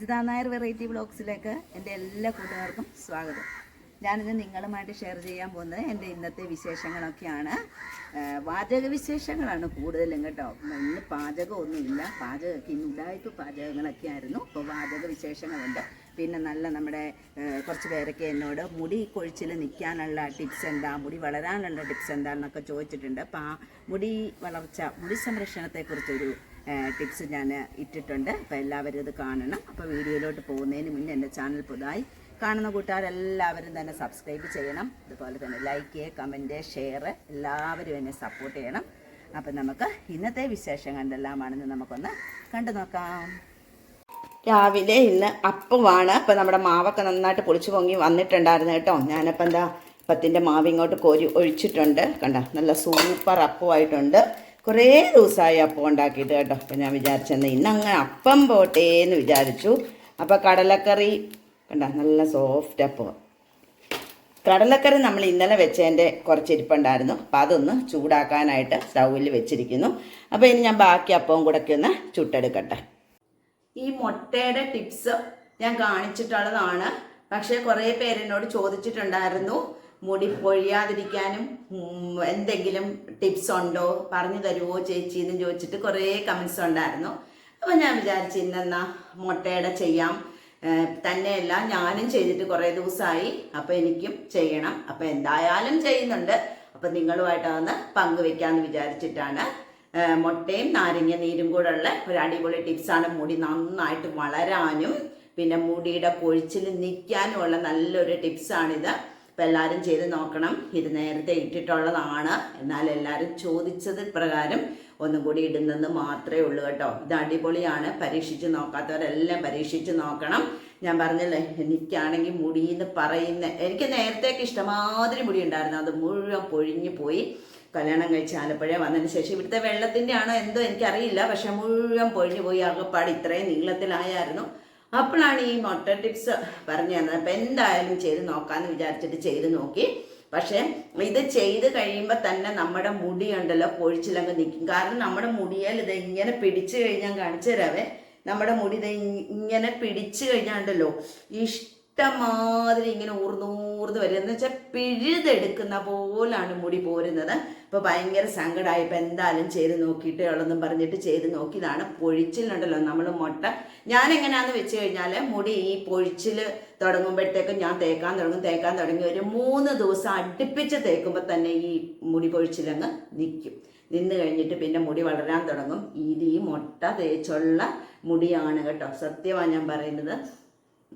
Ajitha Nair variety ബ്ലോഗ്സിലേക്ക് എന്റെ എല്ലാ കൂട്ടുകാർക്കും സ്വാഗതം. ഞാനിത് നിങ്ങളുമായിട്ട് ഷെയർ ചെയ്യാൻ പോകുന്നത് എന്റെ ഇന്നത്തെ വിശേഷങ്ങളൊക്കെയാണ്. പാചക വിശേഷങ്ങളാണ് കൂടുതലും കേട്ടോ. ഇന്ന് പാചകമൊന്നുമില്ല. പാചകമൊക്കെ ഇന്ന് ഉടായ്പ പാചകങ്ങളൊക്കെ ആയിരുന്നു. ഇപ്പോൾ പാചക വിശേഷങ്ങളുണ്ട്. പിന്നെ നല്ല നമ്മുടെ കുറച്ച് പേരൊക്കെ എന്നോട് മുടി കൊഴിച്ചിൽ നിൽക്കാനുള്ള ടിപ്സ് എന്താ മുടി വളരാനുള്ള ടിപ്സ് എന്താണെന്നൊക്കെ ചോദിച്ചിട്ടുണ്ട്. അപ്പോൾ ആ മുടി വളർച്ച മുടി സംരക്ഷണത്തെക്കുറിച്ചൊരു ടിപ്സ് ഞാൻ ഇട്ടിട്ടുണ്ട്. അപ്പോൾ എല്ലാവരും ഇത് കാണണം. അപ്പോൾ വീഡിയോയിലോട്ട് പോകുന്നതിന് മുന്നേ എന്റെ ചാനൽ പുതുതായി കാണുന്ന കൂട്ടുകാരെല്ലാവരും തന്നെ സബ്സ്ക്രൈബ് ചെയ്യണം. അതുപോലെ തന്നെ ലൈക്ക് കമന്റ് ഷെയർ എല്ലാവരും എന്നെ സപ്പോർട്ട് ചെയ്യണം. അപ്പം നമുക്ക് ഇന്നത്തെ വിശേഷം കണ്ടെല്ലാമാണെന്ന് നമുക്കൊന്ന് കണ്ടു നോക്കാം. രാവിലെ ഇന്ന് അപ്പമാണ് ഇപ്പം നമ്മുടെ മാവൊക്കെ നന്നായിട്ട് പൊളിച്ചു പൊങ്ങി വന്നിട്ടുണ്ടായിരുന്നു കേട്ടോ. ഞാനപ്പം എന്താ അപ്പത്തിന്റെ മാവ് ഇങ്ങോട്ട് കോരി ഒഴിച്ചിട്ടുണ്ട്. കണ്ട നല്ല സൂപ്പർ അപ്പമായിട്ടുണ്ട് കുറേ ദിവസമായി അപ്പം ഉണ്ടാക്കിയിട്ട് കേട്ടോ. അപ്പം ഞാൻ വിചാരിച്ചെന്ന് ഇന്ന് അങ്ങനെ അപ്പം പോട്ടേ എന്ന് വിചാരിച്ചു. അപ്പോൾ കടലക്കറി കണ്ട നല്ല സോഫ്റ്റ് അപ്പം. കടലക്കറി നമ്മൾ ഇന്നലെ വെച്ചതിന്റെ കുറച്ച് ഇരിപ്പുണ്ടായിരുന്നു. അപ്പം അതൊന്ന് ചൂടാക്കാനായിട്ട് സ്റ്റൗവിൽ വെച്ചിരിക്കുന്നു. അപ്പോൾ ഇനി ഞാൻ ബാക്കി അപ്പവും കൂടെ ഒന്ന് ചുട്ടെടുക്കട്ടെ. ഈ മുട്ടയുടെ ടിപ്സ് ഞാൻ കാണിച്ചിട്ടുള്ളതാണ്. പക്ഷേ കുറേ പേരെന്നോട് ചോദിച്ചിട്ടുണ്ടായിരുന്നു. മുടി പൊഴിയാതിരിക്കാനും എന്തെങ്കിലും ടിപ്സ് ഉണ്ടോ? പറഞ്ഞു തരുമോ ചേച്ചി എന്ന് ചോദിച്ചിട്ട് കുറേ കമൻസ് ഉണ്ടായിരുന്നു. അപ്പോൾ ഞാൻ വിചാരിച്ചു ഇന്നെന്നാ മുട്ടയുടെ ചെയ്യാം. തന്നെയല്ല ഞാനും ചെയ്തിട്ട് കുറേ ദിവസമായി. അപ്പോൾ എനിക്കും ചെയ്യണം. അപ്പോൾ എന്തായാലും ചെയ്യുന്നുണ്ട്. അപ്പോൾ നിങ്ങളുമായിട്ട് അതൊന്ന് പങ്കുവെക്കാമെന്ന് വിചാരിച്ചിട്ടാണ് മുട്ടയും നാരങ്ങ നീരും കൂടെ ഉള്ള ഒരു അടിപൊളി ടിപ്സാണ് മുടി നന്നായിട്ട് വളരാനും പിന്നെ മുടിയുടെ കൊഴിച്ചിൽ നിൽക്കാനുമുള്ള നല്ലൊരു ടിപ്സാണിത് അപ്പം എല്ലാവരും ചെയ്ത് നോക്കണം. ഇത് നേരത്തെ ഇട്ടിട്ടുള്ളതാണ്. എന്നാൽ എല്ലാവരും ചോദിച്ചത് പ്രകാരം ഒന്നും കൂടി ഇടുന്നെന്ന് മാത്രമേ ഉള്ളൂ കേട്ടോ. ഇത് അടിപൊളിയാണ്. പരീക്ഷിച്ച് നോക്കാത്തവരെല്ലാം പരീക്ഷിച്ച് നോക്കണം. ഞാൻ പറഞ്ഞല്ലേ എനിക്കാണെങ്കിൽ മുടിയെന്ന് പറയുന്ന എനിക്ക് നേരത്തേക്ക് ഇഷ്ടമാതിരി മുടി ഉണ്ടായിരുന്നു. അത് മുഴുവൻ പൊഴിഞ്ഞു പോയി. കല്യാണം കഴിച്ച് ആലപ്പുഴ വന്നതിന് ശേഷം ഇവിടുത്തെ വെള്ളത്തിന്റെ ആണോ എന്തോ എനിക്കറിയില്ല. പക്ഷെ മുഴുവൻ പൊഴിഞ്ഞു പോയി. അകപ്പാട് ഇത്രയും നീളത്തിലായായിരുന്നു. അപ്പോഴാണ് ഈ മൊട്ട ടിപ്സ് പറഞ്ഞു തന്നത്. അപ്പം എന്തായാലും ചെയ്ത് നോക്കാമെന്ന് വിചാരിച്ചിട്ട് ചെയ്ത് നോക്കി. പക്ഷേ ഇത് ചെയ്ത് കഴിയുമ്പോൾ തന്നെ നമ്മുടെ മുടി ഉണ്ടല്ലോ പൊഴിച്ചിലങ്ങ് നിൽക്കും കാരണം നമ്മുടെ മുടിയാൽ ഇത് ഇങ്ങനെ പിടിച്ചു കഴിഞ്ഞാൽ കാണിച്ചു തരാവേ. നമ്മുടെ മുടി ഇത് ഇങ്ങനെ പിടിച്ചു കഴിഞ്ഞാണ്ടല്ലോ ഇഷ്ടമാതിരി ഇങ്ങനെ ഊർന്നൂർന്ന് വരിക എന്ന് വെച്ചാൽ പിഴുതെടുക്കുന്ന പോലാണ് മുടി പോരുന്നത്. ഇപ്പോൾ ഭയങ്കര സങ്കടമായി ഇപ്പം എന്തായാലും ചെയ്ത് നോക്കിയിട്ടേ ഉള്ളെന്നും പറഞ്ഞിട്ട് ചെയ്ത് നോക്കിയതാണ്. പൊഴിച്ചിലുണ്ടല്ലോ നമ്മൾ മുട്ട. ഞാൻ എങ്ങനെയാണെന്ന് വെച്ച് കഴിഞ്ഞാൽ മുടി ഈ പൊഴിച്ചിൽ തുടങ്ങുമ്പോഴത്തേക്കും ഞാൻ തേക്കാൻ തുടങ്ങും തേക്കാൻ തുടങ്ങി ഒരു മൂന്ന് ദിവസം അടുപ്പിച്ച് തേക്കുമ്പോൾ തന്നെ ഈ മുടി പൊഴിച്ചിലങ്ങ് നിൽക്കും നിന്ന് കഴിഞ്ഞിട്ട് പിന്നെ മുടി വളരാൻ തുടങ്ങും. ഇത് ഈ മുട്ട തേച്ചുള്ള മുടിയാണ് കേട്ടോ. സത്യമാണ് ഞാൻ പറയുന്നത്.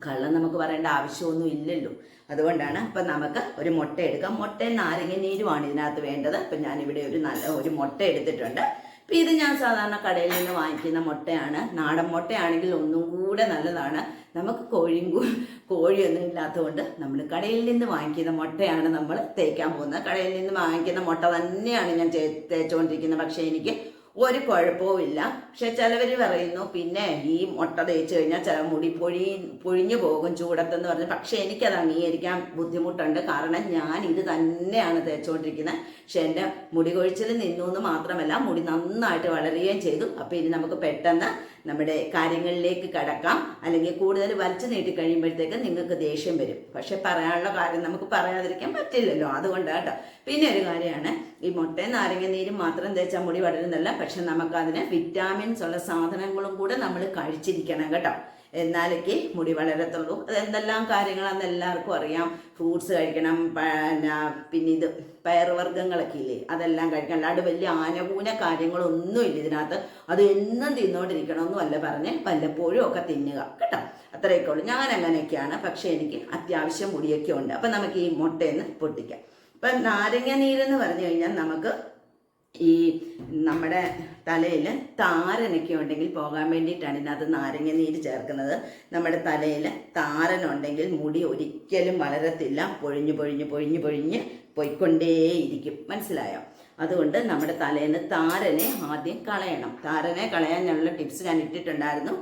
കള്ളം നമുക്ക് പറയേണ്ട ആവശ്യമൊന്നും ഇല്ലല്ലോ. അതുകൊണ്ടാണ് അപ്പം നമുക്ക് ഒരു മുട്ട എടുക്കാം. മുട്ടയും നാരങ്ങ നീരുമാണ് ഇതിനകത്ത് വേണ്ടത്. അപ്പം ഞാനിവിടെ ഒരു നല്ല ഒരു മുട്ട എടുത്തിട്ടുണ്ട്. അപ്പം ഇത് ഞാൻ സാധാരണ കടയിൽ നിന്ന് വാങ്ങിക്കുന്ന മുട്ടയാണ്. നാടൻ മുട്ടയാണെങ്കിൽ ഒന്നും കൂടെ നല്ലതാണ്. നമുക്ക് കോഴിയും കോഴിയൊന്നും ഇല്ലാത്തതുകൊണ്ട് നമ്മൾ കടയിൽ നിന്ന് വാങ്ങിക്കുന്ന മുട്ടയാണ് നമ്മൾ തേക്കാൻ പോകുന്നത്. കടയിൽ നിന്ന് വാങ്ങിക്കുന്ന മുട്ട തന്നെയാണ് ഞാൻ തേച്ചുകൊണ്ടിരിക്കുന്നത്. പക്ഷേ എനിക്ക് ഒരു കുഴപ്പവും ഇല്ല. പക്ഷെ ചിലവർ പറയുന്നു പിന്നെ ഈ മുട്ട തേച്ച് കഴിഞ്ഞാൽ ചില മുടി പൊഴി പൊഴിഞ്ഞു പോകും ചൂടത്തെന്ന് പറഞ്ഞു. പക്ഷെ എനിക്കത് അംഗീകരിക്കാൻ ബുദ്ധിമുട്ടുണ്ട്. കാരണം ഞാൻ ഇത് തന്നെയാണ് തേച്ചുകൊണ്ടിരിക്കുന്നത്. പക്ഷെ എന്റെ മുടി കൊഴിച്ചിൽ നിന്നു എന്ന് മാത്രമല്ല മുടി നന്നായിട്ട് വളരുകയും ചെയ്തു. അപ്പോൾ ഇനി നമുക്ക് പെട്ടെന്ന് നമ്മുടെ കാര്യങ്ങളിലേക്ക് കടക്കാം. അല്ലെങ്കിൽ കൂടുതൽ വലിച്ചു നീട്ടി കഴിയുമ്പോഴത്തേക്ക് നിങ്ങൾക്ക് ദേഷ്യം വരും. പക്ഷെ പറയാനുള്ള കാര്യം നമുക്ക് പറയാതിരിക്കാൻ പറ്റില്ലല്ലോ. അതുകൊണ്ട് കേട്ടോ പിന്നെ ഒരു കാര്യമാണ് ഈ മുട്ടയും നാരങ്ങ നീരും മാത്രം തേച്ചാൽ മുടി വളരുന്നില്ല പക്ഷെ നമുക്കതിന് വിറ്റാമിൻസ് ഉള്ള സാധനങ്ങളും കൂടെ നമ്മൾ കഴിച്ചിരിക്കണം കേട്ടോ. എന്നാലൊക്കെ മുടി വളരത്തുള്ളൂ. അത് എന്തെല്ലാം കാര്യങ്ങളാണെന്ന് എല്ലാവർക്കും അറിയാം. ഫ്രൂട്ട്സ് കഴിക്കണം പിന്നെ പിന്നെ ഇത് പയറുവർഗങ്ങളൊക്കെ ഇല്ലേ? അതെല്ലാം കഴിക്കണം. അല്ലാണ്ട് വലിയ ആനകൂന കാര്യങ്ങളൊന്നുമില്ല ഇതിനകത്ത്. അത് എന്നും തിന്നുകൊണ്ടിരിക്കണമെന്നും അല്ല പറഞ്ഞ് വല്ലപ്പോഴും ഒക്കെ തിന്നുക. കേട്ടോ? അത്രയൊക്കെ ഉള്ളൂ. ഞാൻ അങ്ങനെയൊക്കെയാണ് പക്ഷേ എനിക്ക് അത്യാവശ്യം മുടിയൊക്കെ ഉണ്ട്. അപ്പം നമുക്ക് ഈ മുട്ടയെന്ന് പൊട്ടിക്കാം. അപ്പം നാരങ്ങ നീരെന്ന് പറഞ്ഞു കഴിഞ്ഞാൽ നമുക്ക് ഈ നമ്മുടെ തലയിൽ താരനൊക്കെ ഉണ്ടെങ്കിൽ പോകാൻ വേണ്ടിയിട്ടാണ് ഇതിനകത്ത് നാരങ്ങ നീര് ചേർക്കുന്നത്. നമ്മുടെ തലയിൽ താരനുണ്ടെങ്കിൽ മുടി ഒരിക്കലും വളരത്തില്ല. പൊഴിഞ്ഞ് പൊഴിഞ്ഞ് പൊഴിഞ്ഞ് പൊഴിഞ്ഞ് പോയിക്കൊണ്ടേയിരിക്കും. മനസ്സിലായോ? അതുകൊണ്ട് നമ്മുടെ തലേന്ന് താരനെ ആദ്യം കളയണം. താരനെ കളയാനുള്ള ടിപ്സ് ഞാൻ ഇട്ടിട്ടുണ്ടായിരുന്നു.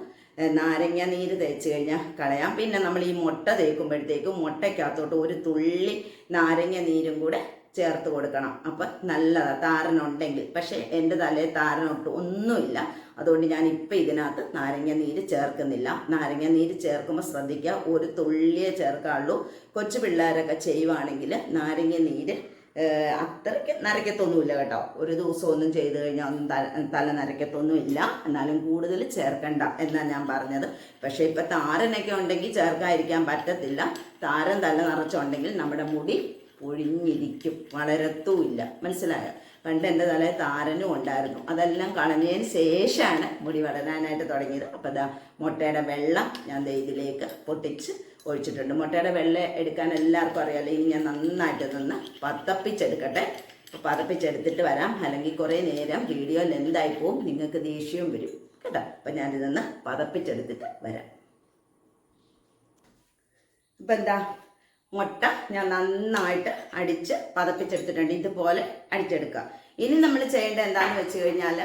നാരങ്ങ നീര് തേച്ച് കഴിഞ്ഞാൽ കളയാം. പിന്നെ നമ്മൾ ഈ മുട്ട തേക്കുമ്പോഴത്തേക്കും മുട്ടയ്ക്കകത്തോട്ട് ഒരു തുള്ളി നാരങ്ങ നീരും കൂടെ ചേർത്ത് കൊടുക്കണം. അപ്പം നല്ലതാണ് താരനുണ്ടെങ്കിൽ. പക്ഷേ എന്റെ തലയിൽ താരനൊട്ട് ഒന്നുമില്ല. അതുകൊണ്ട് ഞാൻ ഇപ്പം ഇതിനകത്ത് നാരങ്ങ നീര് ചേർക്കുന്നില്ല. നാരങ്ങ നീര് ചേർക്കുമ്പോൾ ശ്രദ്ധിക്കുക ഒരു തുള്ളിയെ ചേർക്കാള്ളൂ കൊച്ചു പിള്ളേരൊക്കെ ചെയ്യുവാണെങ്കിൽ നാരങ്ങ നീര് അത്രയ്ക്ക് നരയ്ക്കത്തൊന്നുമില്ല കേട്ടോ. ഒരു ദിവസം ഒന്നും ചെയ്തു കഴിഞ്ഞാൽ ഒന്നും തല തല നരക്കത്തൊന്നുമില്ല എന്നാലും കൂടുതൽ ചേർക്കണ്ട എന്നാണ് ഞാൻ പറഞ്ഞത്. പക്ഷേ ഇപ്പം താരനൊക്കെ ഉണ്ടെങ്കിൽ ചേർക്കാതിരിക്കാൻ പറ്റത്തില്ല. താരൻ തല നിറച്ചുണ്ടെങ്കിൽ നമ്മുടെ മുടി ഒഴിഞ്ഞിരിക്കും. വളരത്തുമില്ല. മനസ്സിലായോ? പണ്ട് എന്റെ തലയിൽ താരനും ഉണ്ടായിരുന്നു. അതെല്ലാം കളഞ്ഞതിന് ശേഷമാണ് മുടി വളരാനായിട്ട് തുടങ്ങിയത്. അപ്പോൾ ദാ മുട്ടയുടെ വെള്ളം ഞാൻ ഇതിലേക്ക് പൊട്ടിച്ച് ഒഴിച്ചിട്ടുണ്ട്. മുട്ടയുടെ വെള്ളം എടുക്കാൻ എല്ലാവർക്കും അറിയാമല്ലോ ഇനി ഞാൻ നന്നായിട്ട് നിന്ന് പതപ്പിച്ചെടുക്കട്ടെ. അപ്പോൾ പതപ്പിച്ചെടുത്തിട്ട് വരാം. അല്ലെങ്കിൽ കുറേ നേരം വീഡിയോ ലെന്തായി പോവും. നിങ്ങൾക്ക് ദേഷ്യവും വരും. കേട്ടോ? അപ്പം ഞാനിതൊന്ന് പതപ്പിച്ചെടുത്തിട്ട് വരാം. ഇപ്പം എന്താ? മുട്ട ഞാൻ നന്നായിട്ട് അടിച്ച് പതപ്പിച്ചെടുത്തിട്ടുണ്ട്. ഇതുപോലെ അടിച്ചെടുക്കുക. ഇനി നമ്മൾ ചെയ്യേണ്ടത് എന്താണെന്ന് വെച്ച് കഴിഞ്ഞാൽ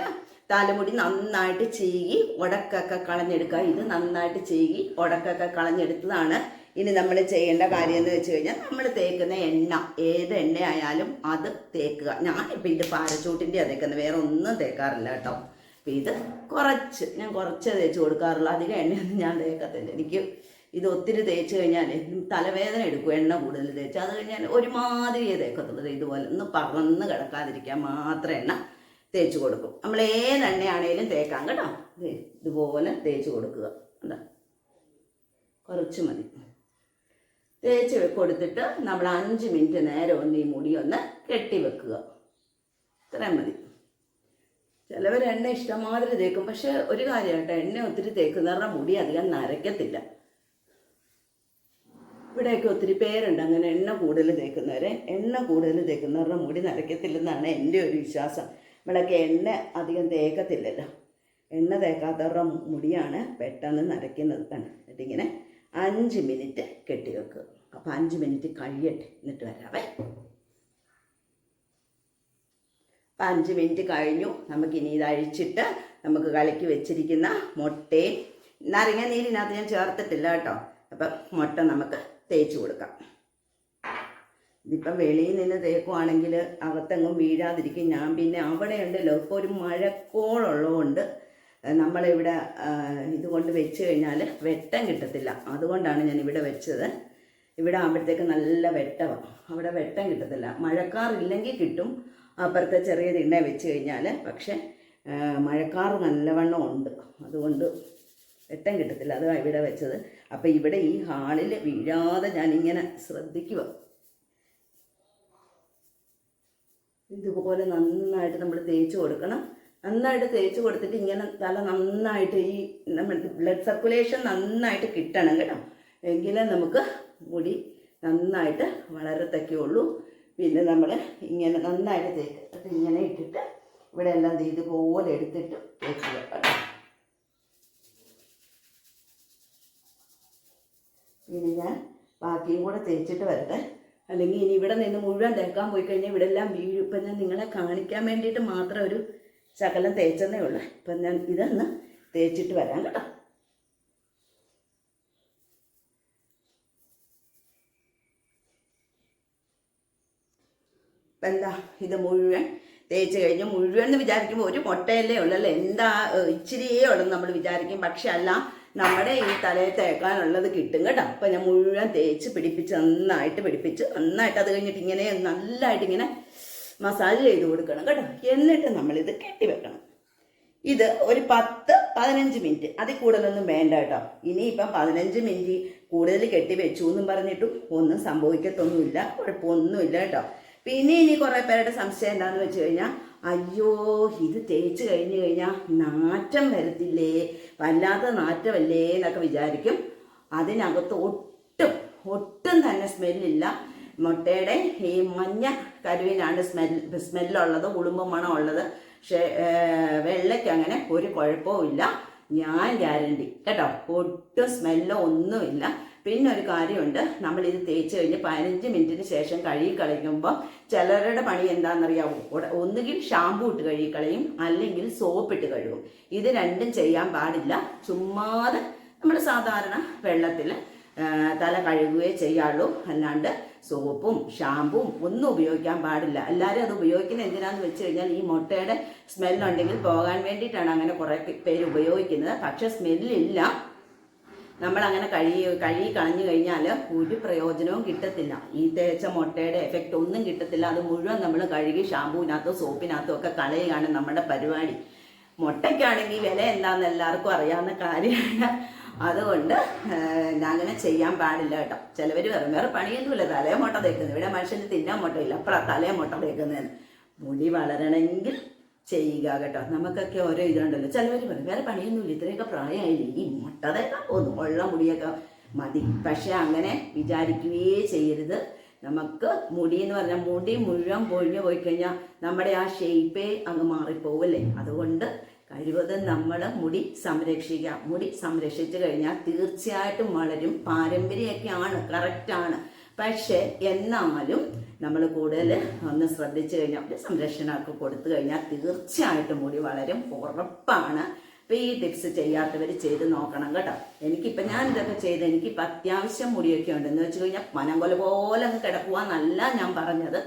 തലമുടി നന്നായിട്ട് ചീകി ഉടക്കൊക്കെ കളഞ്ഞെടുക്കുക. ഇത് നന്നായിട്ട് ചീകി ഉടക്കൊക്കെ കളഞ്ഞെടുത്തതാണ് ഇനി നമ്മൾ ചെയ്യേണ്ട കാര്യം എന്ന് വെച്ച് കഴിഞ്ഞാൽ നമ്മൾ തേക്കുന്ന എണ്ണ ഏത് എണ്ണയായാലും അത് തേക്കുക. ഞാൻ ഞാനിപ്പോൾ ഇത് പാരച്ചൂട്ടിന്റെ തേക്കുന്നത് വേറെ ഒന്നും തേക്കാറില്ല കേട്ടോ. അപ്പം ഇത് കുറച്ച് ഞാൻ കുറച്ച് തേച്ച് കൊടുക്കാറുള്ളൂ. അധികം എണ്ണയൊന്നും ഞാൻ തേക്കത്തില്ല എനിക്ക് ഇത് ഒത്തിരി തേച്ച് കഴിഞ്ഞാൽ തലവേദന എടുക്കും എണ്ണ കൂടുതൽ തേച്ച്. അത് കഴിഞ്ഞാൽ ഒരുമാതിരിയേ തേക്കത്തുള്ളത് ഇതുപോലെ ഒന്ന് പറന്ന് കിടക്കാതിരിക്കാൻ മാത്രം എണ്ണ തേച്ച് കൊടുക്കും. നമ്മൾ ഏത് എണ്ണയാണേലും തേക്കാം കേട്ടോ. ഇതുപോലെ തേച്ച് കൊടുക്കുക. എന്താ കുറച്ച് മതി. തേച്ച് കൊടുത്തിട്ട് നമ്മൾ അഞ്ച് മിനിറ്റ് നേരം ഒന്ന് ഈ മുടി ഒന്ന് കെട്ടി വെക്കുക. ഇത്രയും മതി. ചിലവർ എണ്ണ ഇഷ്ടമാതിരി തേക്കും. പക്ഷെ ഒരു കാര്യം കേട്ടോ എണ്ണ ഒത്തിരി തേക്കുന്നവരുടെ മുടി അധികം നരയ്ക്കത്തില്ല. ഇവിടെയൊക്കെ ഒത്തിരി പേരുണ്ട്. അങ്ങനെ എണ്ണ കൂടുതൽ തേക്കുന്നവരെ എണ്ണ കൂടുതൽ തേക്കുന്നവരുടെ മുടി നരയ്ക്കത്തില്ലെന്നാണ് എന്റെ ഒരു വിശ്വാസം. ഇവിടെയൊക്കെ എണ്ണ അധികം തേക്കത്തില്ലല്ലോ. എണ്ണ തേക്കാത്തവരുടെ മുടിയാണ് പെട്ടെന്ന് നരയ്ക്കുന്നത് എന്നിട്ടിങ്ങനെ അഞ്ച് മിനിറ്റ് കെട്ടി വെക്കുക അപ്പോൾ അഞ്ച് മിനിറ്റ് കഴിയട്ടെ. എന്നിട്ട് വരാവേ. അപ്പം അഞ്ച് മിനിറ്റ് കഴിഞ്ഞു. നമുക്കിനി ഇത് അഴിച്ചിട്ട് നമുക്ക് കലക്കി വെച്ചിരിക്കുന്ന മുട്ടയും നാരങ്ങ നീരിനകത്ത് ഞാൻ ചേർത്തിട്ടില്ല കേട്ടോ. അപ്പം മുട്ട നമുക്ക് തേച്ച് കൊടുക്കാം. ഇതിപ്പം വെളിയിൽ നിന്ന് തേക്കുവാണെങ്കിൽ അകത്തെങ്ങും വീഴാതിരിക്കും. ഞാൻ പിന്നെ അവിടെ ഉണ്ടല്ലോ ഇപ്പോൾ ഒരു മഴക്കോളുള്ളതുകൊണ്ട് നമ്മളിവിടെ ഇതുകൊണ്ട് വെച്ച് കഴിഞ്ഞാൽ വെട്ടം കിട്ടത്തില്ല. അതുകൊണ്ടാണ് ഞാൻ ഇവിടെ വെച്ചത്. ഇവിടെ ആകുമ്പോഴത്തേക്ക് നല്ല വെട്ടമാണ് അവിടെ വെട്ടം കിട്ടത്തില്ല. മഴക്കാറില്ലെങ്കിൽ കിട്ടും. അപ്പുറത്തെ ചെറിയ തിണ്ണ വെച്ച് കഴിഞ്ഞാൽ പക്ഷേ മഴക്കാർ നല്ലവണ്ണം ഉണ്ട്. അതുകൊണ്ട് വെട്ടം കിട്ടത്തില്ല. അതാണ് ഇവിടെ വെച്ചത്. അപ്പോൾ ഇവിടെ ഈ ഹാളിൽ വീഴാതെ ഞാനിങ്ങനെ ശ്രദ്ധിക്കുക. ഇതുപോലെ നന്നായിട്ട് നമ്മൾ തേച്ച് കൊടുക്കണം. നന്നായിട്ട് തേച്ച് കൊടുത്തിട്ട് ഇങ്ങനെ തല നന്നായിട്ട് ഈ നമ്മൾ ബ്ലഡ് സർക്കുലേഷൻ നന്നായിട്ട് കിട്ടണം കേട്ടോ. എങ്കിലേ നമുക്ക് മുടി നന്നായിട്ട് വളരത്തക്കുള്ളൂ പിന്നെ നമ്മൾ ഇങ്ങനെ നന്നായിട്ട് തേക്ക് ഇങ്ങനെ ഇട്ടിട്ട് ഇവിടെ എല്ലാം ഇതുപോലെ എടുത്തിട്ട് തേച്ച് വെക്കണം ഇനി ഞാൻ ബാക്കിയും കൂടെ തേച്ചിട്ട് വരട്ടെ. അല്ലെങ്കിൽ ഇനി ഇവിടെ നിന്ന് മുഴുവൻ തേക്കാൻ പോയി കഴിഞ്ഞാൽ ഇവിടെ എല്ലാം വീഴും. ഇപ്പം ഞാൻ നിങ്ങളെ കാണിക്കാൻ വേണ്ടിയിട്ട് മാത്രം ഒരു ശകലം തേച്ചെന്നേ ഉള്ളൂ. ഇപ്പം ഞാൻ ഇതൊന്ന് തേച്ചിട്ട് വരാം കേട്ടോ. ഇപ്പം എന്താ ഇത് മുഴുവൻ തേച്ച് കഴിഞ്ഞ് മുഴുവൻ എന്ന് വിചാരിക്കുമ്പോൾ ഒരു മുട്ടയല്ലേ ഉള്ളല്ലേ എന്താ ഇച്ചിരിയേ ഉള്ളൂ നമ്മൾ വിചാരിക്കും. പക്ഷെ അല്ല നമ്മുടെ ഈ തലയിൽ തേക്കാനുള്ളത് കിട്ടും കേട്ടോ. അപ്പം ഞാൻ മുഴുവൻ തേച്ച് പിടിപ്പിച്ച് നന്നായിട്ട് പിടിപ്പിച്ച് നന്നായിട്ട് അത് കഴിഞ്ഞിട്ട് ഇങ്ങനെ നല്ലതായിട്ട് ഇങ്ങനെ മസാജ് ചെയ്ത് കൊടുക്കണം കേട്ടോ. എന്നിട്ട് നമ്മളിത് കെട്ടി വെക്കണം. ഇത് ഒരു പത്ത് പതിനഞ്ച് മിനിറ്റ്. അതിൽ കൂടുതലൊന്നും വേണ്ട കേട്ടോ. ഇനിയിപ്പം പതിനഞ്ച് മിനിറ്റ് കൂടുതൽ കെട്ടി വെച്ചു എന്നും പറഞ്ഞിട്ടും ഒന്നും സംഭവിക്കത്തൊന്നുമില്ല. കുഴപ്പമൊന്നുമില്ല കേട്ടോ. പിന്നെ ഇനി കുറേ പേരുടെ സംശയം എന്താണെന്ന് വെച്ച് കഴിഞ്ഞാൽ അയ്യോ ഇത് തേച്ച് കഴിഞ്ഞു കഴിഞ്ഞാൽ നാറ്റം വരത്തില്ലേ? വല്ലാത്ത നാറ്റമല്ലേ എന്നൊക്കെ വിചാരിക്കും. അതിനകത്ത് ഒട്ടും ഒട്ടും തന്നെ സ്മെല്ലില്ല. മുട്ടയുടെ ഈ മഞ്ഞ കരുവിനാണ് സ്മെൽ സ്മെല്ലുള്ളത് ഉളുമ്പ് മണമുള്ളത്. പക്ഷേ വെള്ളയ്ക്ക് അങ്ങനെ ഒരു കുഴപ്പവും ഇല്ല ഞാൻ ഗ്യാരണ്ടി. കേട്ടോ? ഒട്ടും സ്മെല്ലോ ഒന്നുമില്ല. പിന്നെ ഒരു കാര്യമുണ്ട്. ഇത് തേച്ച് കഴിഞ്ഞ് പതിനഞ്ച് മിനിറ്റിന് ശേഷം കഴുകി കളയുമ്പോൾ ചിലരുടെ പണി എന്താണെന്നറിയാമോ ഒന്നുകിൽ ഷാമ്പു ഇട്ട് കഴുകി കളയും അല്ലെങ്കിൽ സോപ്പ് ഇട്ട് കഴുകും. ഇത് രണ്ടും ചെയ്യാൻ പാടില്ല. ചുമ്മാതെ നമ്മൾ സാധാരണ വെള്ളത്തിൽ തല കഴുകുകയേ ചെയ്യാറുള്ളൂ അല്ലാണ്ട് സോപ്പും ഷാമ്പും ഒന്നും ഉപയോഗിക്കാൻ പാടില്ല. എല്ലാവരും അത് ഉപയോഗിക്കുന്നത് എന്തിനാന്ന് വെച്ച് കഴിഞ്ഞാൽ ഈ മുട്ടയുടെ സ്മെല്ലുണ്ടെങ്കിൽ പോകാൻ വേണ്ടിയിട്ടാണ് അങ്ങനെ കുറേ പേര് ഉപയോഗിക്കുന്നത്. പക്ഷെ സ്മെല്ലില്ല. നമ്മൾ അങ്ങനെ കഴുകി കഴുകി കളഞ്ഞു കഴിഞ്ഞാൽ ഒരു പ്രയോജനവും കിട്ടത്തില്ല. ഈ തേച്ച മുട്ടയുടെ എഫക്റ്റ് ഒന്നും കിട്ടത്തില്ല. അത് മുഴുവൻ നമ്മൾ കഴുകി ഷാമ്പൂവിനകത്തോ സോപ്പിനകത്തോ ഒക്കെ കളയുകയാണ് നമ്മുടെ പരിപാടി. മുട്ടയ്ക്കാണെങ്കിൽ വില എന്താണെന്ന് എല്ലാവർക്കും അറിയാവുന്ന കാര്യമാണ്. അതുകൊണ്ട് അങ്ങനെ ചെയ്യാൻ പാടില്ല കേട്ടോ. ചിലവർ പറയും വേറെ പണിയൊന്നുമില്ല. തലേ മുട്ട തേക്കുന്നത്. ഇവിടെ മനുഷ്യന് തിന്നാൻ മുട്ടയില്ല. അപ്പഴാണ് തലേ മുട്ട തേക്കുന്നതെന്ന്. മുടി വളരണമെങ്കിൽ ചെയ്യുക കേട്ടോ. നമുക്കൊക്കെ ഓരോ ഇതുണ്ടല്ലോ. ചിലവർ പറയും വേറെ പണിയൊന്നുമില്ല. ഇത്രയൊക്കെ പ്രായമായില്ലേ? ഈ മുട്ടതൊക്കെ പോകുന്നു ഉള്ള മുടിയൊക്കെ മതി. പക്ഷെ അങ്ങനെ വിചാരിക്കുകയേ ചെയ്യരുത്. നമുക്ക് മുടി എന്ന് പറഞ്ഞാൽ മുടി മുഴുവൻ പൊഴിഞ്ഞു പോയി കഴിഞ്ഞാൽ നമ്മുടെ ആ ഷേപ്പേ അങ്ങ് മാറിപ്പോവല്ലേ? അതുകൊണ്ട് കഴിവതും നമ്മൾ മുടി സംരക്ഷിക്കുക. മുടി സംരക്ഷിച്ചു കഴിഞ്ഞാൽ തീർച്ചയായിട്ടും വളരും. പാരമ്പര്യമൊക്കെയാണ് കറക്റ്റാണ് പക്ഷെ എന്നാലും നമ്മൾ കൂടുതൽ ഒന്ന് ശ്രദ്ധിച്ചു കഴിഞ്ഞാൽ ഒരു സംരക്ഷണമൊക്കെ കൊടുത്തു കഴിഞ്ഞാൽ തീർച്ചയായിട്ടും മുടി വളരും ഉറപ്പാണ്. അപ്പം ഈ ടിപ്സ് ചെയ്യാത്തവർ ചെയ്ത് നോക്കണം കേട്ടോ. എനിക്കിപ്പോൾ ഞാൻ ഇതൊക്കെ ചെയ്ത് എനിക്കിപ്പോൾ അത്യാവശ്യം മുടിയൊക്കെ ഉണ്ട്. എന്ന് വെച്ച് കഴിഞ്ഞാൽ പനംകൊല പോലെ കിടക്കുവാന്നല്ല ഞാൻ പറഞ്ഞത്.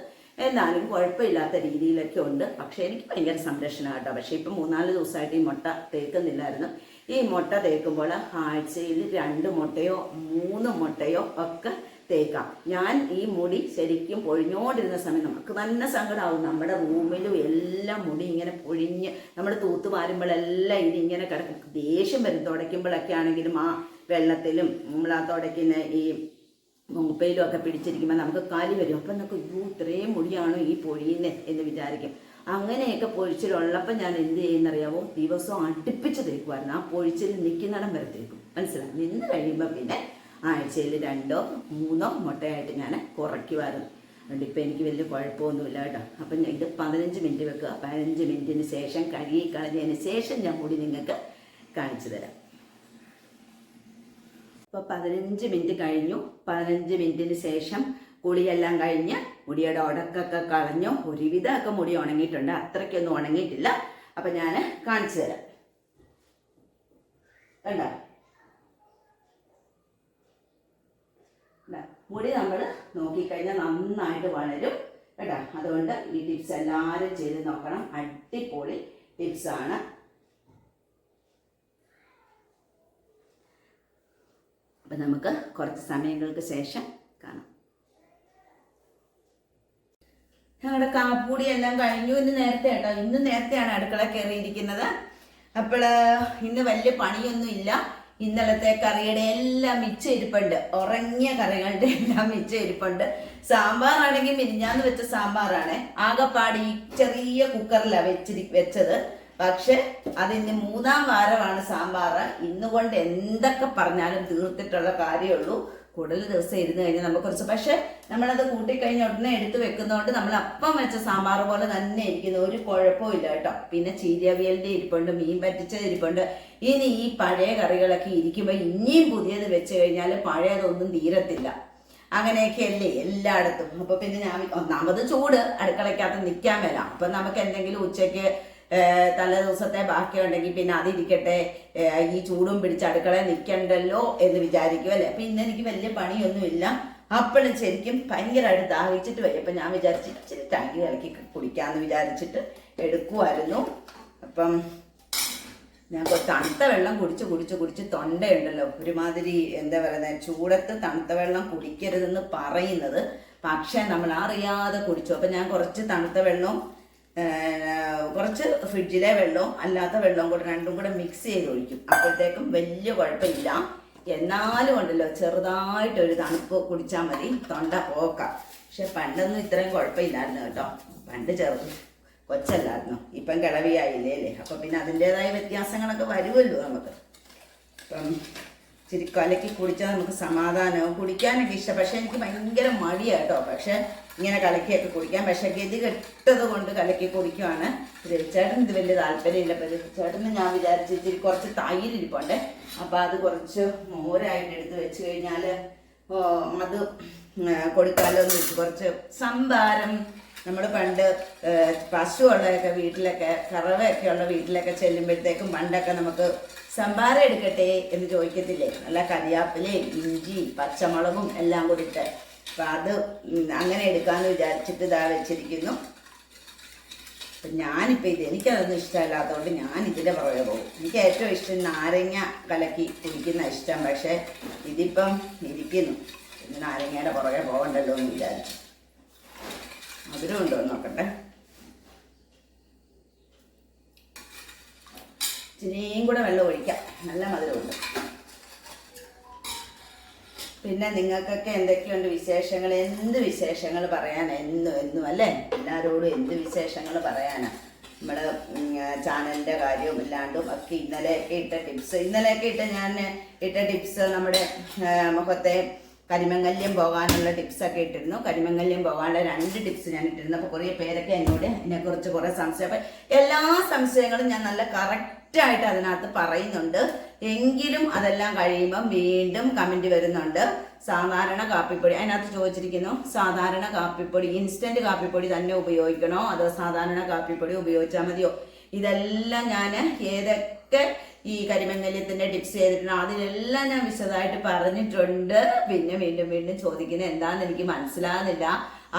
എന്നാലും കുഴപ്പമില്ലാത്ത രീതിയിലൊക്കെ ഉണ്ട്. പക്ഷേ എനിക്ക് ഭയങ്കര സംരക്ഷണം കേട്ടോ. പക്ഷേ ഇപ്പം മൂന്നാൽ ദിവസമായിട്ട് ഈ മുട്ട തേക്കുന്നില്ലായിരുന്നു. ഈ മുട്ട തേക്കുമ്പോൾ ആഴ്ചയിൽ രണ്ട് മുട്ടയോ മൂന്ന് മുട്ടയോ ഒക്കെ തേക്കാം ഞാൻ ഈ മുടി ശരിക്കും പൊഴിഞ്ഞോണ്ടിരുന്ന സമയം നമുക്ക് തന്നെ സങ്കടമാവും നമ്മുടെ റൂമിലും എല്ലാം മുടി ഇങ്ങനെ പൊഴിഞ്ഞ് നമ്മൾ തൂത്ത് വാരുമ്പോഴെല്ലാം ഇത് കിടക്കും. ദേഷ്യം വരും. തുടയ്ക്കുമ്പോഴൊക്കെ ആണെങ്കിലും ആ വെള്ളത്തിലും നമ്മൾ ആ തുടയ്ക്കുന്ന ഈ മൂപ്പയിലും ഒക്കെ പിടിച്ചിരിക്കുമ്പോൾ നമുക്ക് കാലി വരും. അപ്പം നമുക്ക് അയ്യോ ഇത്രയും മുടിയാണോ ഈ പൊഴിയുന്നത് എന്ന് വിചാരിക്കും. അങ്ങനെയൊക്കെ പൊഴിച്ചിലുള്ളപ്പോൾ ഞാൻ എന്ത് ചെയ്യുന്നറിയാവോ? ദിവസവും അടുപ്പിച്ച് തേക്കുമായിരുന്നു ആ പൊഴിച്ചിൽ നിൽക്കുന്നിടം വരെ തേക്കും. മനസ്സിലായി? നിന്ന് കഴിയുമ്പോൾ പിന്നെ ആഴ്ചയിൽ രണ്ടോ മൂന്നോ മുട്ടയായിട്ട് ഞാൻ കുറയ്ക്കുമായിരുന്നു അതുകൊണ്ട് ഇപ്പം എനിക്ക് വലിയ കുഴപ്പമൊന്നുമില്ല കേട്ടോ. അപ്പം ഞാൻ ഇത് പതിനഞ്ച് മിനിറ്റ് വെക്കുക. പതിനഞ്ച് മിനിറ്റിന് ശേഷം കഴുകി കളഞ്ഞതിന് ശേഷം ഞാൻ കൂടി നിങ്ങൾക്ക് കാണിച്ചു തരാം. ഇപ്പോൾ പതിനഞ്ച് മിനിറ്റ് കഴിഞ്ഞു. പതിനഞ്ച് മിനിറ്റിന് ശേഷം കുളിയെല്ലാം കഴിഞ്ഞ് മുടിയുടെ ഉടക്കൊക്കെ കളഞ്ഞു. ഒരുവിധമൊക്കെ മുടി ഉണങ്ങിയിട്ടുണ്ട്. അത്രയ്ക്കൊന്നും ഉണങ്ങിയിട്ടില്ല. അപ്പം ഞാൻ കാണിച്ചു തരാം. കണ്ടോ? മുടി നമ്മൾ നോക്കിക്കഴിഞ്ഞാൽ നന്നായിട്ട് വളരും കേട്ടോ. അതുകൊണ്ട് ഈ ടിപ്സ് എല്ലാവരും ചെയ്ത് നോക്കണം. അടിപൊളി ടിപ്സാണ് അപ്പം നമുക്ക് കുറച്ച് സമയങ്ങൾക്ക് ശേഷം കാണാം. ഞങ്ങളുടെ കാപ്പൂടി എല്ലാം കഴിഞ്ഞു. ഇന്ന് നേരത്തെ കേട്ടോ. ഇന്ന് നേരത്തെയാണ് അടുക്കള കയറിയിരിക്കുന്നത്. അപ്പോൾ ഇന്ന് വലിയ പണിയൊന്നും ഇല്ല ഇന്നലത്തെ കറിയുടെ എല്ലാം മിച്ച ഇരിപ്പുണ്ട്. ഉറങ്ങിയ കറികളുടെ എല്ലാം മിച്ച ഇരിപ്പുണ്ട്. സാമ്പാറാണെങ്കിൽ മിനിഞ്ഞാന്ന് വെച്ച സാമ്പാറാണ്. ആകെപ്പാട് ഈ ചെറിയ കുക്കറിലാണ് വെച്ചിരി വെച്ചത്. പക്ഷെ അതിന് മൂന്നാം വാരമാണ് സാമ്പാർ ഇന്നുകൊണ്ട് എന്തൊക്കെ പറഞ്ഞാലും തീർത്തിട്ടുള്ള കാര്യമുള്ളൂ കൂടുതൽ ദിവസം ഇരുന്ന് കഴിഞ്ഞാൽ നമുക്ക് കുറച്ച് പക്ഷെ നമ്മളത് കൂട്ടിക്കഴിഞ്ഞ ഉടനെ എടുത്ത് വെക്കുന്നതുകൊണ്ട് നമ്മൾ അപ്പം വെച്ച സാമ്പാർ പോലെ തന്നെ ഇരിക്കുന്നു. ഒരു കുഴപ്പവും ഇല്ല കേട്ടോ. പിന്നെ ചീരവിയലിന്റെ ഇരിപ്പുണ്ട് മീൻ പറ്റിച്ചത് ഇരിപ്പുണ്ട്. ഇനി ഈ പഴയ കറികളൊക്കെ ഇരിക്കുമ്പോൾ ഇനിയും പുതിയത് വെച്ച് കഴിഞ്ഞാൽ പഴയതൊന്നും തീരത്തില്ല. അങ്ങനെയൊക്കെയല്ലേ എല്ലായിടത്തും. അപ്പോൾ പിന്നെ ഞാൻ ഒന്നാമത് ചൂട് അടുക്കളയ്ക്കകത്ത് നിൽക്കാൻ വരാം അപ്പൊ നമുക്ക് എന്തെങ്കിലും ഉച്ചയ്ക്ക് തലേ ദിവസത്തെ ബാക്കിയുണ്ടെങ്കിൽ പിന്നെ അതിരിക്കട്ടെ ഈ ചൂടും പിടിച്ച് അടുക്കളയിൽ നിൽക്കണ്ടല്ലോ എന്ന് വിചാരിക്കും അല്ലേ? അപ്പൊ ഇന്ന് എനിക്ക് വലിയ പണിയൊന്നുമില്ല. അപ്പോഴും ശരിക്കും ഭയങ്കരമായിട്ട് ദാഹിച്ചിട്ട് വരും. അപ്പൊ ഞാൻ വിചാരിച്ച് ഇച്ചിരി ടാങ്കി ഇളക്കി കുടിക്കാന്ന് വിചാരിച്ചിട്ട് എടുക്കുമായിരുന്നു അപ്പം ഞാൻ തണുത്ത വെള്ളം കുടിച്ച് കുടിച്ച് കുടിച്ച് തൊണ്ടയുണ്ടല്ലോ. ഒരുമാതിരി എന്താ പറയുന്നത് ചൂടത്ത് തണുത്ത വെള്ളം കുടിക്കരുതെന്ന് പറയുന്നത്. പക്ഷേ നമ്മൾ അറിയാതെ കുടിച്ചു. അപ്പം ഞാൻ കുറച്ച് തണുത്ത വെള്ളവും കുറച്ച് ഫ്രിഡ്ജിലെ വെള്ളവും അല്ലാത്ത വെള്ളവും കൂടെ രണ്ടും കൂടെ മിക്സ് ചെയ്ത് ഒഴിക്കും. അപ്പോഴത്തേക്കും വലിയ കുഴപ്പമില്ല. എന്നാലും ഉണ്ടല്ലോ ചെറുതായിട്ട് ഒരു തണുപ്പ് കുടിച്ചാൽ മതി. തൊണ്ട പോക്കാം. പക്ഷെ പണ്ടൊന്നും ഇത്രയും കുഴപ്പമില്ലായിരുന്നു കേട്ടോ. പണ്ട് ചെറു കൊച്ചല്ലായിരുന്നു. ഇപ്പം കിളവിയായില്ലേ അല്ലേ അപ്പം പിന്നെ അതിന്റെതായ വ്യത്യാസങ്ങളൊക്കെ വരുമല്ലോ നമുക്ക്. ഇപ്പം ഇച്ചിരി കലക്കി കുടിച്ചാൽ നമുക്ക് സമാധാനവും കുടിക്കാനൊക്കെ ഇഷ്ടം. പക്ഷെ എനിക്ക് ഭയങ്കര മടിയാണ് കേട്ടോ. പക്ഷെ ഇങ്ങനെ കലക്കിയൊക്കെ കുടിക്കാം പക്ഷെ ഗതി കെട്ടത് കൊണ്ട് കലക്കി കുടിക്കുവാണ് രവിച്ചേട്ടൻ. ഇത് വലിയ താല്പര്യമില്ല. അപ്പം രവിച്ചേട്ടന് ഞാൻ വിചാരിച്ചു ഇച്ചിരി കുറച്ച് തൈര് അപ്പം അത് കുറച്ച് മോരായിട്ട് എടുത്ത് വെച്ച് കഴിഞ്ഞാൽ അത് കൊടുക്കാലോ എന്ന് വെച്ച് കുറച്ച് സംഭാരം നമ്മൾ പണ്ട് പശു ഉള്ളതൊക്കെ വീട്ടിലൊക്കെ കറവയൊക്കെ ഉള്ള വീട്ടിലൊക്കെ ചെല്ലുമ്പോഴത്തേക്കും പണ്ടൊക്കെ നമുക്ക് സംഭാര എടുക്കട്ടെ എന്ന് ചോദിക്കത്തില്ലേ? നല്ല കരിയാപ്പിലയും ഇഞ്ചി പച്ചമുളകും എല്ലാം കൂടിയിട്ട് അപ്പം അത് അങ്ങനെ എടുക്കാമെന്ന് വിചാരിച്ചിട്ട് ഇതാ വെച്ചിരിക്കുന്നു. അപ്പം ഞാനിപ്പോൾ ഇത് എനിക്കതൊന്നും ഇഷ്ടമല്ലാത്തതുകൊണ്ട് ഞാൻ ഇതിന്റെ പുറകെ പോകും. എനിക്ക് ഏറ്റവും ഇഷ്ടം നാരങ്ങ കലക്കി കുടിക്കുന്ന ഇഷ്ടം. പക്ഷേ ഇതിപ്പം ഇരിക്കുന്നു. നാരങ്ങയുടെ പുറകെ പോകണ്ടല്ലോ എന്ന് വിചാരിച്ചു. മധുരം ഉണ്ടോ നോക്കട്ടെ. ഇച്ചിരിയും കൂടെ വെള്ളം ഒഴിക്കാം. നല്ല മധുരമുണ്ട്. പിന്നെ നിങ്ങൾക്കൊക്കെ എന്തൊക്കെയുണ്ട് വിശേഷങ്ങൾ? എന്ത് വിശേഷങ്ങൾ പറയാൻ? എന്നും എന്നും അല്ലേ? എല്ലാവരോടും എന്ത് വിശേഷങ്ങൾ പറയാനാ? നമ്മുടെ ചാനലിന്റെ കാര്യവും ഇല്ലാണ്ടും ഒക്കെ ഇന്നലെയൊക്കെ ഇട്ട ടിപ്സ്. ഇന്നലെയൊക്കെ ഇട്ട ഞാൻ ഇട്ട ടിപ്സ് നമ്മുടെ മുഖത്തെ കരിമംഗല്യം പോകാനുള്ള ടിപ്സൊക്കെ ഇട്ടിരുന്നു. കരിമങ്കല്യം പോകാനുള്ള രണ്ട് ടിപ്സ് ഞാൻ ഇട്ടിരുന്നു. അപ്പോൾ കുറേ പേരൊക്കെ എന്നോട് ഇതിനെക്കുറിച്ച് കുറേ സംശയം. അപ്പം എല്ലാ സംശയങ്ങളും ഞാൻ നല്ല കറക്റ്റായിട്ട് അതിനകത്ത് പറയുന്നുണ്ട്. എങ്കിലും അതെല്ലാം കഴിയുമ്പോൾ വീണ്ടും കമന്റ് വരുന്നുണ്ട്. സാധാരണ കാപ്പിപ്പൊടി അതിനകത്ത് ചോദിച്ചിരിക്കുന്നു സാധാരണ കാപ്പിപ്പൊടി ഇൻസ്റ്റന്റ് കാപ്പിപ്പൊടി തന്നെ ഉപയോഗിക്കണോ? അതോ സാധാരണ കാപ്പിപ്പൊടി ഉപയോഗിച്ചാൽ മതിയോ? ഇതെല്ലാം ഞാൻ ഏതൊക്കെ ഈ കരിമംഗല്യത്തിന്റെ ടിപ്സ് ചെയ്തിട്ടുണ്ട് അതിലെല്ലാം ഞാൻ വിശദമായിട്ട് പറഞ്ഞിട്ടുണ്ട്. പിന്നെ വീണ്ടും വീണ്ടും ചോദിക്കുന്നത് എന്താണെന്ന് എനിക്ക് മനസ്സിലാകുന്നില്ല.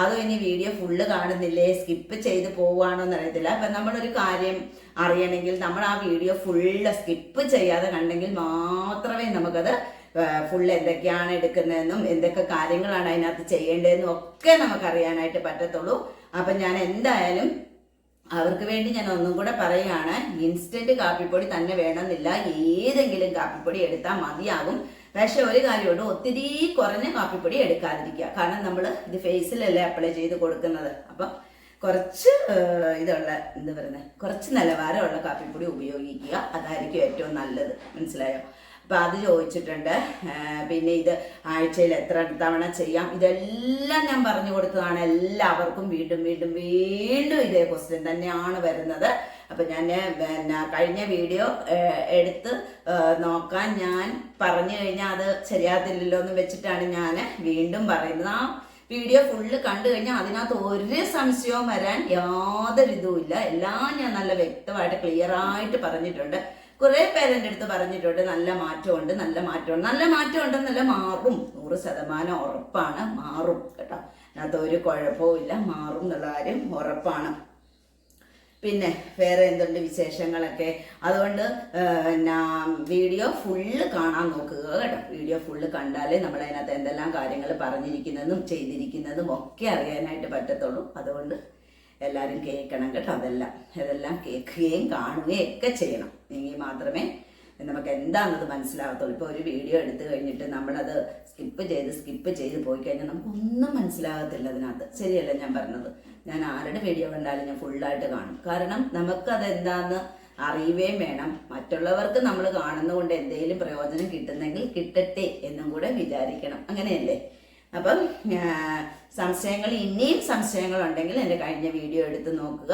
അതും ഇനി വീഡിയോ ഫുള്ള് കാണുന്നില്ലേ? സ്കിപ്പ് ചെയ്ത് പോവുകയാണോ എന്ന് അറിയത്തില്ല അപ്പം നമ്മളൊരു കാര്യം അറിയണമെങ്കിൽ നമ്മൾ ആ വീഡിയോ ഫുള്ള് സ്കിപ്പ് ചെയ്യാതെ കണ്ടെങ്കിൽ മാത്രമേ നമുക്കത് ഫുൾ എന്തൊക്കെയാണ് എടുക്കുന്നതെന്നും എന്തൊക്കെ കാര്യങ്ങളാണ് അതിനകത്ത് ചെയ്യേണ്ടതെന്നും ഒക്കെ നമുക്ക് അറിയാനായിട്ട് പറ്റത്തുള്ളൂ. അപ്പം ഞാൻ എന്തായാലും അവർക്ക് വേണ്ടി ഞാൻ ഒന്നും കൂടെ പറയുകയാണ്. ഇൻസ്റ്റന്റ് കാപ്പിപ്പൊടി തന്നെ വേണമെന്നില്ല. ഏതെങ്കിലും കാപ്പിപ്പൊടി എടുത്താൽ മതിയാകും. പക്ഷെ ഒരു കാര്യമുണ്ട് ഒത്തിരി കുറഞ്ഞ കാപ്പിപ്പൊടി എടുക്കാതിരിക്കുക. കാരണം നമ്മൾ ഇത് ഫേസിലല്ലേ അപ്ലൈ ചെയ്ത് കൊടുക്കുന്നത്. അപ്പം കുറച്ച് ഇതുള്ള എന്താ പറയുന്നത് കുറച്ച് നിലവാരമുള്ള കാപ്പിപ്പൊടി ഉപയോഗിക്കുക. അതായിരിക്കും ഏറ്റവും നല്ലത്. മനസ്സിലായോ? അപ്പം അത് ചോദിച്ചിട്ടുണ്ട്. പിന്നെ ഇത് ആഴ്ചയിൽ എത്ര തവണ ചെയ്യാം? ഇതെല്ലാം ഞാൻ പറഞ്ഞു കൊടുത്തതാണ്. എല്ലാവർക്കും വീണ്ടും വീണ്ടും വീണ്ടും ഇതേ ക്വസ്റ്റ്യൻ തന്നെയാണ് വരുന്നത്. അപ്പം ഞാൻ പിന്നെ കഴിഞ്ഞ വീഡിയോ എടുത്ത് നോക്കാൻ ഞാൻ പറഞ്ഞു കഴിഞ്ഞാൽ അത് ശരിയാകത്തില്ലല്ലോ എന്ന് വെച്ചിട്ടാണ് ഞാൻ വീണ്ടും പറയുന്നത്. ആ വീഡിയോ ഫുള്ള് കണ്ടു കഴിഞ്ഞാൽ അതിനകത്ത് ഒരു സംശയവും വരാൻ യാതൊരു ഇതുമില്ല. എല്ലാം ഞാൻ നല്ല വ്യക്തമായിട്ട് ക്ലിയർ ആയിട്ട് പറഞ്ഞിട്ടുണ്ട്. കുറെ പേര് എന്റെ അടുത്ത് പറഞ്ഞിട്ടുണ്ട് നല്ല മാറ്റമുണ്ട് നല്ല മാറ്റമുണ്ട്. നല്ല മാറ്റമുണ്ട് നല്ല മാറും. നൂറ് ശതമാനം ഉറപ്പാണ് മാറും കേട്ടോ. അതിനകത്ത് ഒരു കുഴപ്പവും ഇല്ല മാറും എന്നുള്ള കാര്യം ഉറപ്പാണ്. പിന്നെ വേറെ എന്തുണ്ട് വിശേഷങ്ങളൊക്കെ? അതുകൊണ്ട് പിന്നെ വീഡിയോ ഫുള്ള് കാണാൻ നോക്കുക കേട്ടോ. വീഡിയോ ഫുള്ള് കണ്ടാലേ നമ്മൾ അതിനകത്ത് എന്തെല്ലാം കാര്യങ്ങൾ പറഞ്ഞിരിക്കുന്നതും ചെയ്തിരിക്കുന്നതും ഒക്കെ അറിയാനായിട്ട് പറ്റത്തുള്ളൂ. അതുകൊണ്ട് എല്ലാവരും കേൾക്കണം കേട്ടോ. അതെല്ലാം അതെല്ലാം കേൾക്കുകയും കാണുകയും ഒക്കെ ചെയ്യണം. എങ്കിൽ മാത്രമേ നമുക്ക് എന്താണെന്നത് മനസ്സിലാകത്തുള്ളൂ ഇപ്പോൾ ഒരു വീഡിയോ എടുത്തു കഴിഞ്ഞിട്ട് നമ്മളത് സ്കിപ്പ് ചെയ്ത് സ്കിപ്പ് ചെയ്ത് പോയി കഴിഞ്ഞാൽ നമുക്കൊന്നും മനസ്സിലാകത്തില്ല അതിനകത്ത്. ശരിയല്ല ഞാൻ പറഞ്ഞത്? ഞാൻ ആരുടെ വീഡിയോ കണ്ടാലും ഞാൻ ഫുള്ളായിട്ട് കാണും. കാരണം നമുക്കത് എന്താന്ന് അറിയുകയും വേണം. മറ്റുള്ളവർക്ക് നമ്മൾ കാണുന്നതുകൊണ്ട് എന്തെങ്കിലും പ്രയോജനം കിട്ടുന്നെങ്കിൽ കിട്ടട്ടെ എന്നും കൂടെ വിചാരിക്കണം. അങ്ങനെയല്ലേ? അപ്പം സംശയങ്ങൾ ഇനിയും സംശയങ്ങൾ ഉണ്ടെങ്കിൽ എന്റെ കഴിഞ്ഞ വീഡിയോ എടുത്ത് നോക്കുക.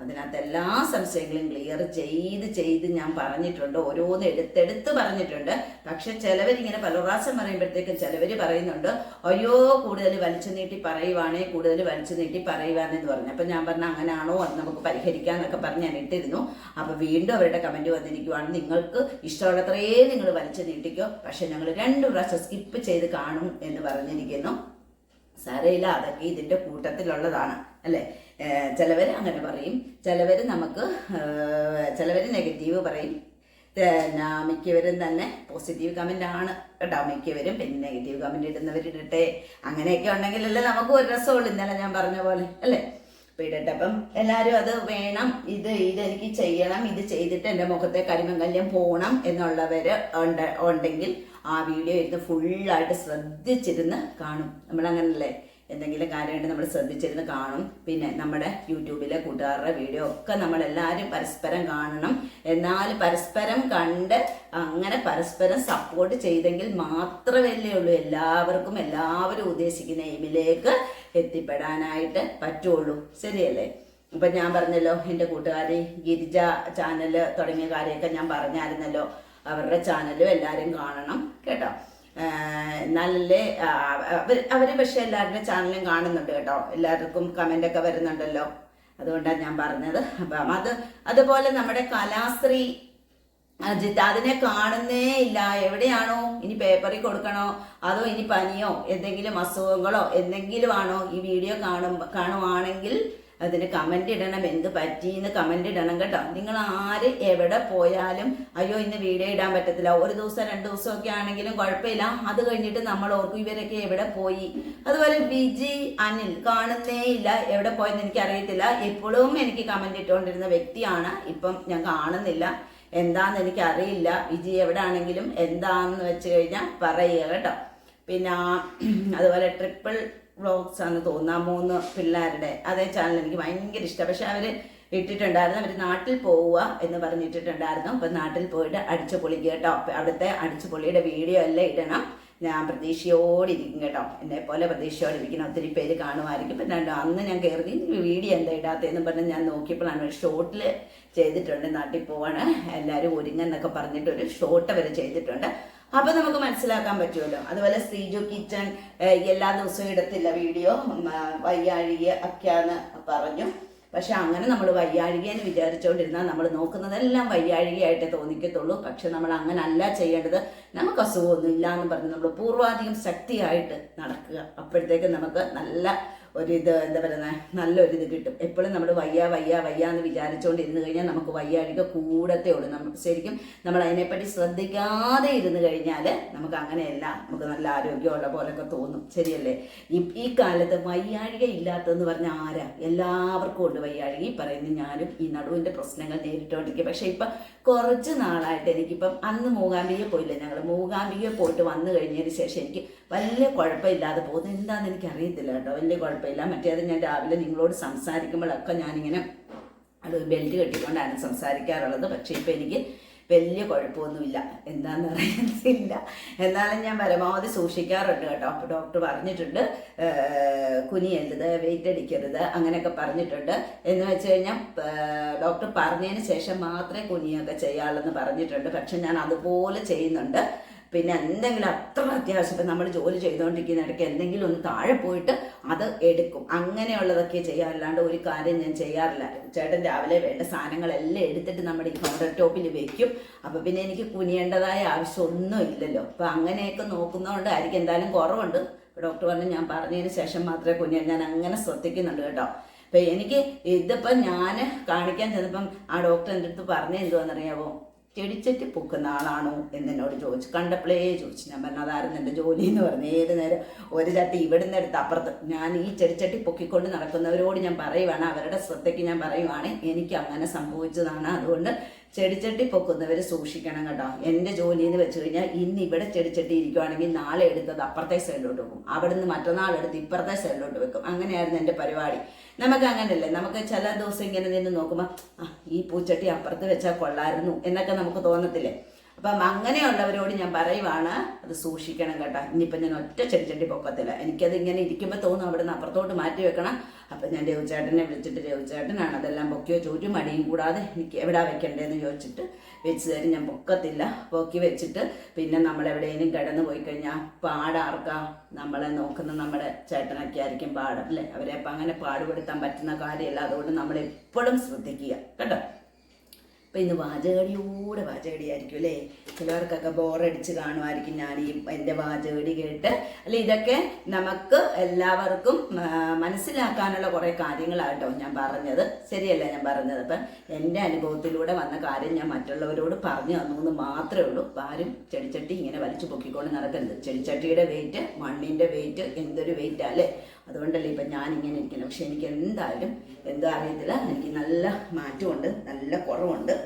അതിനകത്ത് എല്ലാ സംശയങ്ങളും ക്ലിയർ ചെയ്ത് ചെയ്ത് ഞാൻ പറഞ്ഞിട്ടുണ്ട്. ഓരോന്ന് എടുത്തെടുത്ത് പറഞ്ഞിട്ടുണ്ട്. പക്ഷെ ചിലവരിങ്ങനെ പല പ്രാവശ്യം പറയുമ്പോഴത്തേക്കും ചിലവർ പറയുന്നുണ്ട് അയ്യോ കൂടുതൽ വലിച്ചു നീട്ടി പറയുവാണേ കൂടുതൽ വലിച്ചു നീട്ടി പറയുവാണെന്ന് പറഞ്ഞു. അപ്പം ഞാൻ പറഞ്ഞ അങ്ങനെയാണോ അത് നമുക്ക് പരിഹരിക്കാമെന്നൊക്കെ പറഞ്ഞ് ഞാൻ ഇട്ടിരുന്നു. അപ്പോൾ വീണ്ടും അവരുടെ കമന്റ് വന്നിരിക്കുവാണ് നിങ്ങൾക്ക് ഇഷ്ടമുള്ളത്രയേ നിങ്ങൾ വലിച്ചു നീട്ടിക്കോ. പക്ഷെ ഞങ്ങൾ രണ്ട് പ്രാവശ്യം സ്കിപ്പ് ചെയ്ത് കാണും എന്ന് പറഞ്ഞിരിക്കുന്നു. സാരയില്ല അതൊക്കെ ഇതിന്റെ കൂട്ടത്തിലുള്ളതാണ് അല്ലേ? ചിലവർ അങ്ങനെ പറയും. ചിലവർ നമുക്ക് ചിലവർ നെഗറ്റീവ് പറയും. പിന്നെ മിക്കവരും തന്നെ പോസിറ്റീവ് കമന്റ് ആണ് കേട്ടോ. മിക്കവരും പിന്നെ നെഗറ്റീവ് കമന്റ് ഇടുന്നവരിടട്ടെ. അങ്ങനെയൊക്കെ ഉണ്ടെങ്കിലല്ലേ നമുക്ക് ഒരു രസമുള്ളൂ. ഇന്നലെ ഞാൻ പറഞ്ഞ പോലെ അല്ലേ? അപ്പം ഇടട്ടെ. അപ്പം എല്ലാവരും അത് വേണം. ഇത് ഇതെനിക്ക് ചെയ്യണം. ഇത് ചെയ്തിട്ട് എന്റെ മുഖത്തെ കരിമങ്കല്യം പോകണം എന്നുള്ളവർ ഉണ്ട് ഉണ്ടെങ്കിൽ ആ വീഡിയോ ഇരുന്ന് ഫുള്ളായിട്ട് ശ്രദ്ധിച്ചിരുന്ന് കാണും. നമ്മളങ്ങനല്ലേ? എന്തെങ്കിലും കാര്യമായിട്ട് നമ്മൾ ശ്രദ്ധിച്ചിരുന്ന് കാണും. പിന്നെ നമ്മുടെ യൂട്യൂബിലെ കൂട്ടുകാരുടെ വീഡിയോ ഒക്കെ നമ്മളെല്ലാവരും പരസ്പരം കാണണം. എന്നാൽ പരസ്പരം കണ്ട് അങ്ങനെ പരസ്പരം സപ്പോർട്ട് ചെയ്തെങ്കിൽ മാത്രമല്ലേ ഉള്ളൂ. എല്ലാവർക്കും എല്ലാവരും ഉദ്ദേശിക്കുന്ന എയിമിലേക്ക് എത്തിപ്പെടാനായിട്ട് പറ്റുള്ളൂ. ശരിയല്ലേ? ഇപ്പം ഞാൻ പറഞ്ഞല്ലോ എന്റെ കൂട്ടുകാരി ഗിരിജ ചാനൽ തുടങ്ങിയ കാര്യമൊക്കെ ഞാൻ പറഞ്ഞായിരുന്നല്ലോ. അവരുടെ ചാനലും എല്ലാവരും കാണണം. കേട്ടോ? എന്നാലല്ലേ അവർ അവർ പക്ഷേ എല്ലാവരുടെ ചാനലും കാണുന്നുണ്ട് കേട്ടോ. എല്ലാവർക്കും കമന്റൊക്കെ വരുന്നുണ്ടല്ലോ. അതുകൊണ്ടാണ് ഞാൻ പറഞ്ഞത്. അപ്പം അത് അതുപോലെ നമ്മുടെ കലാശ്രീ അജിത്ത് അതിനെ കാണുന്നേ ഇല്ല. എവിടെയാണോ? ഇനി പേപ്പറിൽ കൊടുക്കണോ? അതോ ഇനി പനിയോ എന്തെങ്കിലും അസുഖങ്ങളോ എന്തെങ്കിലും ആണോ ഈ വീഡിയോ കാണുമ്പോൾ കാണുവാണെങ്കിൽ അതിന് കമന്റ് ഇടണം. എന്ത് പറ്റിയെന്ന് കമന്റ് ഇടണം കേട്ടോ. നിങ്ങൾ ആര് എവിടെ പോയാലും അയ്യോ ഇന്ന് വീഡിയോ ഇടാൻ പറ്റത്തില്ല. ഒരു ദിവസം രണ്ട് ദിവസം ഒക്കെ ആണെങ്കിലും കുഴപ്പമില്ല. അത് കഴിഞ്ഞിട്ട് നമ്മൾ ഓർക്കും ഇവരൊക്കെ എവിടെ പോയി. അതുപോലെ വിജി അനിൽ കാണുന്നേ ഇല്ല എവിടെ പോയെന്ന് എനിക്ക് അറിയത്തില്ല എപ്പോഴും എനിക്ക് കമന്റ് ഇട്ടുകൊണ്ടിരുന്ന വ്യക്തിയാണ്. ഇപ്പം ഞാൻ കാണുന്നില്ല. എന്താന്ന് എനിക്ക് അറിയില്ല വിജി എവിടെ ആണെങ്കിലും എന്താന്ന് വെച്ച് കഴിഞ്ഞാൽ പറയുക കേട്ടോ. പിന്നെ അതുപോലെ ട്രിപ്പിൾ വ്ളോഗ്സ് തോന്നുന്നത് ആ മൂന്ന് പിള്ളേരുടെ അതേ ചാനൽ എനിക്ക് ഭയങ്കര ഇഷ്ടം. പക്ഷെ അവർ ഇട്ടിട്ടുണ്ടായിരുന്നു. അവർ നാട്ടിൽ പോവുക എന്ന് പറഞ്ഞിട്ടിട്ടുണ്ടായിരുന്നു. അപ്പം നാട്ടിൽ പോയിട്ട് അടിച്ചു പൊളിക്കുക കേട്ടോ. അവിടുത്തെ അടിച്ചു പൊളിയുടെ വീഡിയോ എല്ലാം ഇടണം. ഞാൻ പ്രതീക്ഷയോടിരിക്കും കേട്ടോ. എന്നെ പോലെ പ്രതീക്ഷയോടിരിക്കുന്ന ഒത്തിരി പേര് കാണുമായിരിക്കും. പിന്നെ അന്ന് ഞാൻ കയറി വീഡിയോ എന്താ ഇടാത്തതെന്ന് പറഞ്ഞ് ഞാൻ നോക്കിയപ്പോഴാണ് ഒരു ഷോർട്ടിൽ ചെയ്തിട്ടുണ്ട്. നാട്ടിൽ പോവാണ്. എല്ലാവരും ഒരുങ്ങെന്നൊക്കെ പറഞ്ഞിട്ട് ഒരു ഷോട്ട് വരെ ചെയ്തിട്ടുണ്ട്. അപ്പൊ നമുക്ക് മനസ്സിലാക്കാൻ പറ്റുമല്ലോ. അതുപോലെ ശ്രീജു കിച്ചൺ എല്ലാ ദിവസവും ഇടത്തില്ല വീഡിയോ. വയ്യാഴിക ഒക്കെയാന്ന് പറഞ്ഞു. പക്ഷെ അങ്ങനെ നമ്മൾ വയ്യാഴികയെന്ന് വിചാരിച്ചുകൊണ്ടിരുന്നാൽ നമ്മൾ നോക്കുന്നതെല്ലാം വയ്യാഴികയായിട്ട് തോന്നിക്കത്തുള്ളൂ. പക്ഷെ നമ്മൾ അങ്ങനല്ല ചെയ്യേണ്ടത് നമുക്ക് അസുഖമൊന്നും ഇല്ല എന്ന് പറഞ്ഞ് നമ്മൾ പൂർവാധികം ശക്തിയായിട്ട് നടക്കുക. അപ്പോഴത്തേക്ക് നമുക്ക് നല്ല ഒരു ഒരിത് എന്താ പറയുന്നത് നല്ലൊരിത് കിട്ടും. എപ്പോഴും നമ്മൾ വയ്യ വയ്യ വയ്യ എന്ന് വിചാരിച്ചുകൊണ്ടിരുന്ന് കഴിഞ്ഞാൽ നമുക്ക് വയ്യാഴിക കൂടത്തേ ഉള്ളൂ. നമുക്ക് ശരിക്കും നമ്മൾ അതിനെപ്പറ്റി ശ്രദ്ധിക്കാതെ ഇരുന്ന് കഴിഞ്ഞാൽ നമുക്ക് അങ്ങനെയല്ല നമുക്ക് നല്ല ആരോഗ്യമുള്ള പോലൊക്കെ തോന്നും. ശരിയല്ലേ? ഈ ഈ കാലത്ത് വയ്യാഴിക ഇല്ലാത്തതെന്ന് പറഞ്ഞാൽ ആരാ? എല്ലാവർക്കും ഉണ്ട് വയ്യാഴിക. ഈ പറയുന്ന ഞാനും ഈ നടുവിന്റെ പ്രശ്നങ്ങൾ നേരിട്ടുകൊണ്ടിരിക്കുക പക്ഷേ ഇപ്പം കുറച്ച് നാളായിട്ട് എനിക്കിപ്പം അന്ന് മൂകാമ്പിയെ പോയില്ല. ഞങ്ങൾ മൂകാംബിക പോയിട്ട് വന്നു കഴിഞ്ഞതിന് ശേഷം എനിക്ക് വലിയ കുഴപ്പമില്ലാതെ പോകുന്നത് എന്താണെന്ന് എനിക്ക് അറിയത്തില്ല കേട്ടോ. വലിയ കുഴപ്പമില്ല. മറ്റേത് ഞാൻ രാവിലെ നിങ്ങളോട് സംസാരിക്കുമ്പോഴൊക്കെ ഞാനിങ്ങനെ അത് ബെൽറ്റ് കെട്ടിക്കൊണ്ടാണ് സംസാരിക്കാറുള്ളത്. പക്ഷേ ഇപ്പം എനിക്ക് വലിയ കുഴപ്പമൊന്നുമില്ല. എന്താണെന്ന് അറിയത്തില്ല. എന്നാലും ഞാൻ പരമാവധി സൂക്ഷിക്കാറുണ്ട് കേട്ടോ. ഡോക്ടർ പറഞ്ഞിട്ടുണ്ട്. കുനിയരുത് വെയിറ്റ് അടിക്കരുത് അങ്ങനെയൊക്കെ പറഞ്ഞിട്ടുണ്ട്. എന്ന് വെച്ച് കഴിഞ്ഞാൽ ഡോക്ടർ പറഞ്ഞതിന് ശേഷം മാത്രമേ കുനിയൊക്കെ ചെയ്യാറുള്ളെന്ന് പറഞ്ഞിട്ടുണ്ട്. പക്ഷെ ഞാൻ അതുപോലെ ചെയ്യുന്നുണ്ട്. പിന്നെ എന്തെങ്കിലും അത്ര അത്യാവശ്യം ഇപ്പം നമ്മൾ ജോലി ചെയ്തുകൊണ്ടിരിക്കുന്ന ഇടയ്ക്ക് എന്തെങ്കിലും ഒന്ന് താഴെ പോയിട്ട് അത് എടുക്കും. അങ്ങനെയുള്ളതൊക്കെ ചെയ്യാറില്ലാണ്ട് ഒരു കാര്യം ഞാൻ ചെയ്യാറില്ല. ചേട്ടൻ രാവിലെ വേണ്ട സാധനങ്ങളെല്ലാം എടുത്തിട്ട് നമ്മുടെ ഈ കൗണ്ടർ ടോപ്പിൽ വെക്കും. അപ്പോൾ പിന്നെ എനിക്ക് കുനിയേണ്ടതായ ആവശ്യമൊന്നും ഇല്ലല്ലോ. അപ്പോൾ അങ്ങനെയൊക്കെ നോക്കുന്നതുകൊണ്ടായിരിക്കും എന്തായാലും കുറവുണ്ട്. ഡോക്ടർ പറഞ്ഞു ഞാൻ പറഞ്ഞതിന് ശേഷം മാത്രമേ കുനിയാൻ ഞാൻ അങ്ങനെ ശ്രദ്ധിക്കുന്നുണ്ട് കേട്ടോ. അപ്പം എനിക്ക് ഇതിപ്പം ഞാൻ കാണിക്കാൻ ചെന്നപ്പം ആ ഡോക്ടർ എന്റെ അടുത്ത് പറഞ്ഞത് എന്തുവാണെന്നറിയാമോ ചെടിച്ചട്ടി പൊക്കുന്ന ആളാണോ എന്നോട് ചോദിച്ചു. കണ്ടപ്പോഴേ ചോദിച്ചു. ഞാൻ പറഞ്ഞു അതായിരുന്നു എന്റെ ജോലി എന്ന് പറഞ്ഞു. ഏത് നേരം ഒരു ചട്ടി ഇവിടുന്ന് എടുത്ത് അപ്പുറത്ത്. ഞാൻ ഈ ചെടിച്ചട്ടി പൊക്കിക്കൊണ്ട് നടക്കുന്നവരോട് ഞാൻ പറയുവാണ് അവരുടെ ശ്രദ്ധയ്ക്ക് ഞാൻ പറയുവാണ് എനിക്ക് അങ്ങനെ സംഭവിച്ചതാണ്. അതുകൊണ്ട് ചെടിച്ചട്ടി പൊക്കുന്നവർ സൂക്ഷിക്കണം കേട്ടോ. എന്റെ ജോലി എന്ന് വെച്ച് കഴിഞ്ഞാൽ ഇന്ന് ഇവിടെ ചെടിച്ചട്ടി ഇരിക്കുവാണെങ്കിൽ നാളെ എടുത്തത് അപ്പുറത്തെ സൈഡിലോട്ട് വെക്കും. അവിടെ നിന്ന് മറ്റന്നാൾ എടുത്ത് ഇപ്പുറത്തെ സൈഡിലോട്ട് വെക്കും. അങ്ങനെയായിരുന്നു എന്റെ പരിപാടി. നമുക്ക് അങ്ങനെയല്ലേ നമുക്ക് ചില ദിവസം ഇങ്ങനെ നിന്ന് നോക്കുമ്പോൾ ഈ പൂച്ചട്ടി അപ്പുറത്ത് വെച്ചാൽ കൊള്ളായിരുന്നു എന്നൊക്കെ നമുക്ക് തോന്നത്തില്ലേ? അപ്പം അങ്ങനെയുള്ളവരോട് ഞാൻ പറയുവാണ് അത് സൂക്ഷിക്കണം കേട്ടോ. ഇനിയിപ്പം ഞാൻ ഒറ്റ ചെടിച്ചട്ടി പൊക്കത്തില്ല. എനിക്കത് ഇങ്ങനെ ഇരിക്കുമ്പോൾ തോന്നും അവിടെ നിന്ന് അപ്പുറത്തോട്ട് മാറ്റി വെക്കണം. അപ്പം ഞാൻ രവിചേട്ടനെ വിളിച്ചിട്ട് രവിചേട്ടനാണ് അതെല്ലാം പൊക്കിയോ ചോദിച്ചു മടിയും കൂടാതെ എനിക്ക് എവിടെ വെക്കണ്ടേന്ന് ചോദിച്ചിട്ട് വെച്ച് തരും ഞാൻ പൊക്കത്തില്ല. പൊക്കി വെച്ചിട്ട് പിന്നെ നമ്മൾ എവിടെയെങ്കിലും കിടന്നു പോയി കഴിഞ്ഞാൽ പാടാർക്കാം. നമ്മളെ നോക്കുന്ന നമ്മുടെ ചേട്ടനൊക്കെ ആയിരിക്കും പാടം അല്ലേ? അവരെ അപ്പം അങ്ങനെ പാടുപെടുത്താൻ പറ്റുന്ന കാര്യമല്ല. അതുകൊണ്ട് നമ്മൾ എപ്പോഴും ശ്രദ്ധിക്കുക. കേട്ടോ? അപ്പം ഇന്ന് വാചകടിയോടെ വാചകടിയായിരിക്കും അല്ലേ? ചിലവർക്കൊക്കെ ബോറടിച്ച് കാണുമായിരിക്കും ഞാൻ ഈ എന്റെ വാചകടി കേട്ട്. അല്ലെ ഇതൊക്കെ നമുക്ക് എല്ലാവർക്കും മനസ്സിലാക്കാനുള്ള കുറേ കാര്യങ്ങളാട്ടോ ഞാൻ പറഞ്ഞത്. ശരിയല്ല ഞാൻ പറഞ്ഞത്. അപ്പം എന്റെ അനുഭവത്തിലൂടെ വന്ന കാര്യം ഞാൻ മറ്റുള്ളവരോട് പറഞ്ഞു തന്നു എന്ന് മാത്രമേ ഉള്ളൂ. ആരും ചെടിച്ചട്ടി ഇങ്ങനെ വലിച്ചു പൊക്കിക്കൊണ്ട് നടക്കരുത്. ചെടിച്ചട്ടിയുടെ വെയിറ്റ് മണ്ണിന്റെ വെയിറ്റ് എന്തൊരു വെയിറ്റാ അല്ലേ? അതുകൊണ്ടല്ലേ ഇപ്പം ഞാൻ ഇങ്ങനെ പക്ഷെ എനിക്ക് എന്തായാലും എന്തോ അറിയത്തില്ല. എനിക്ക് നല്ല മാറ്റമുണ്ട് നല്ല കുറവുണ്ട്.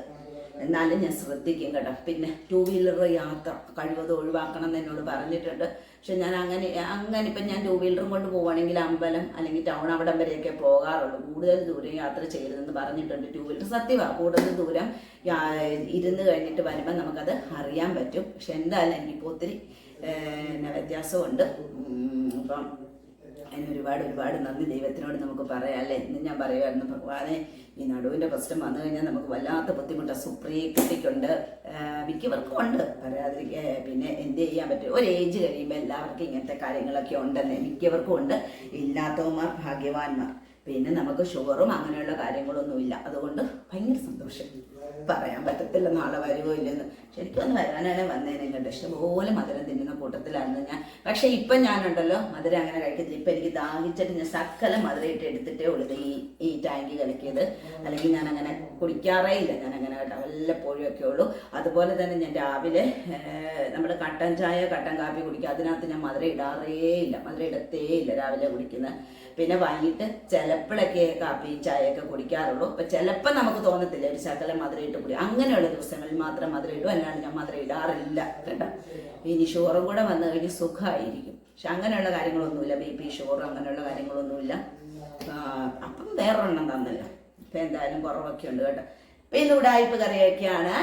എന്നാലും ഞാൻ ശ്രദ്ധിക്കും കേട്ടോ. പിന്നെ ടൂ വീലർ യാത്ര കഴിവതും ഒഴിവാക്കണം എന്ന് എന്നോട് പറഞ്ഞിട്ടുണ്ട്. പക്ഷെ ഞാൻ അങ്ങനെ അങ്ങനെ ഇപ്പം ഞാൻ ടൂ വീലറും കൊണ്ട് പോവുകയാണെങ്കിൽ അമ്പലം അല്ലെങ്കിൽ ടൗൺ അവിടം വരെയൊക്കെ പോകാറുള്ളൂ. കൂടുതൽ ദൂരം യാത്ര ചെയ്യരുതെന്ന് പറഞ്ഞിട്ടുണ്ട് ടൂ വീലർ സത്യമാണ് കൂടുതൽ ദൂരം ഇരുന്ന് കഴിഞ്ഞിട്ട് വരുമ്പോൾ നമുക്കത് അറിയാൻ പറ്റും. പക്ഷെ എന്തായാലും എനിക്കിപ്പോൾ ഒത്തിരി വ്യത്യാസമുണ്ട്. അപ്പം അതിന് ഒരുപാട് ഒരുപാട് നന്ദി ദൈവത്തിനോട് നമുക്ക് പറയാം അല്ലേ? ഇന്ന് ഞാൻ പറയുമായിരുന്നു ഭഗവാനെ ഈ നടുവിന്റെ പ്രശ്നം വന്നു കഴിഞ്ഞാൽ നമുക്ക് വല്ലാത്ത ബുദ്ധിമുട്ടാണ് സുപ്രിയ കുട്ടിക്കുണ്ട് മിക്കവർക്കും ഉണ്ട് പറയാതിരിക്കുക പിന്നെ എന്ത് ചെയ്യാൻ പറ്റും? ഒരു ഏജ് കഴിയുമ്പോൾ എല്ലാവർക്കും ഇങ്ങനത്തെ കാര്യങ്ങളൊക്കെ ഉണ്ടെന്നേ മിക്കവർക്കും ഉണ്ട്. ഇല്ലാത്തവന്മാർ ഭാഗ്യവാന്മാർ. പിന്നെ നമുക്ക് ഷുഗറും അങ്ങനെയുള്ള കാര്യങ്ങളൊന്നുമില്ല. അതുകൊണ്ട് ഭയങ്കര സന്തോഷം. പറയാൻ പറ്റത്തില്ല നാളെ വരുമോ ഇല്ലെന്ന് ശരിക്കും ഒന്ന് വരാനാണ് വന്നേനെ കണ്ട് ഇഷ്ടംപോലെ മധുരം തിന്നുന്ന കൂട്ടത്തിലായിരുന്നു ഞാൻ. പക്ഷെ ഇപ്പം ഞാനുണ്ടല്ലോ മധുരം അങ്ങനെ കഴിക്കത്തില്ല. ഇപ്പം എനിക്ക് ദാഹിച്ചിട്ട് ഞാൻ സക്കല മധുരം ഇട്ട് എടുത്തിട്ടേ ഉള്ളൂ. ഈ ഈ ടാങ്കി കലക്കിയത്. അല്ലെങ്കിൽ ഞാൻ അങ്ങനെ കുടിക്കാറേ ഇല്ല. ഞാൻ അങ്ങനെ വല്ലപ്പോഴും ഒക്കെ ഉള്ളൂ. അതുപോലെ തന്നെ ഞാൻ രാവിലെ നമ്മൾ കട്ടൻ ചായ കട്ടൻ കാപ്പി കുടിക്കുക. അതിനകത്ത് ഞാൻ മധുരം ഇടാറേ ഇല്ല. മധുരം ഇടത്തേ ഇല്ല രാവിലെ കുടിക്കുന്നത് പിന്നെ വൈകിട്ട് ചിലപ്പോഴൊക്കെ കാപ്പിയും ചായയൊക്കെ കുടിക്കാറുള്ളൂ. അപ്പം ചിലപ്പോൾ നമുക്ക് തോന്നത്തില്ല ഒരു ശകലം മധുരം ഇട്ട് കുടി. അങ്ങനെയുള്ള ദിവസങ്ങളിൽ മാത്രം മധുരം ഇടും അല്ലാണ്ട് ഞാൻ മധുരം ഇടാറില്ല കേട്ടോ. ഇനി ഷുഗറും കൂടെ വന്നു കഴിഞ്ഞ് സുഖമായിരിക്കും. പക്ഷെ അങ്ങനെയുള്ള കാര്യങ്ങളൊന്നുമില്ല. ബി പി ഷുഗർ അങ്ങനെയുള്ള കാര്യങ്ങളൊന്നുമില്ല. അപ്പം വേറൊരെണ്ണം തന്നില്ല. ഇപ്പം എന്തായാലും കുറവൊക്കെ ഉണ്ട് കേട്ടോ. പിന്നെ ഉടായ്പ കറിയൊക്കെയാണ്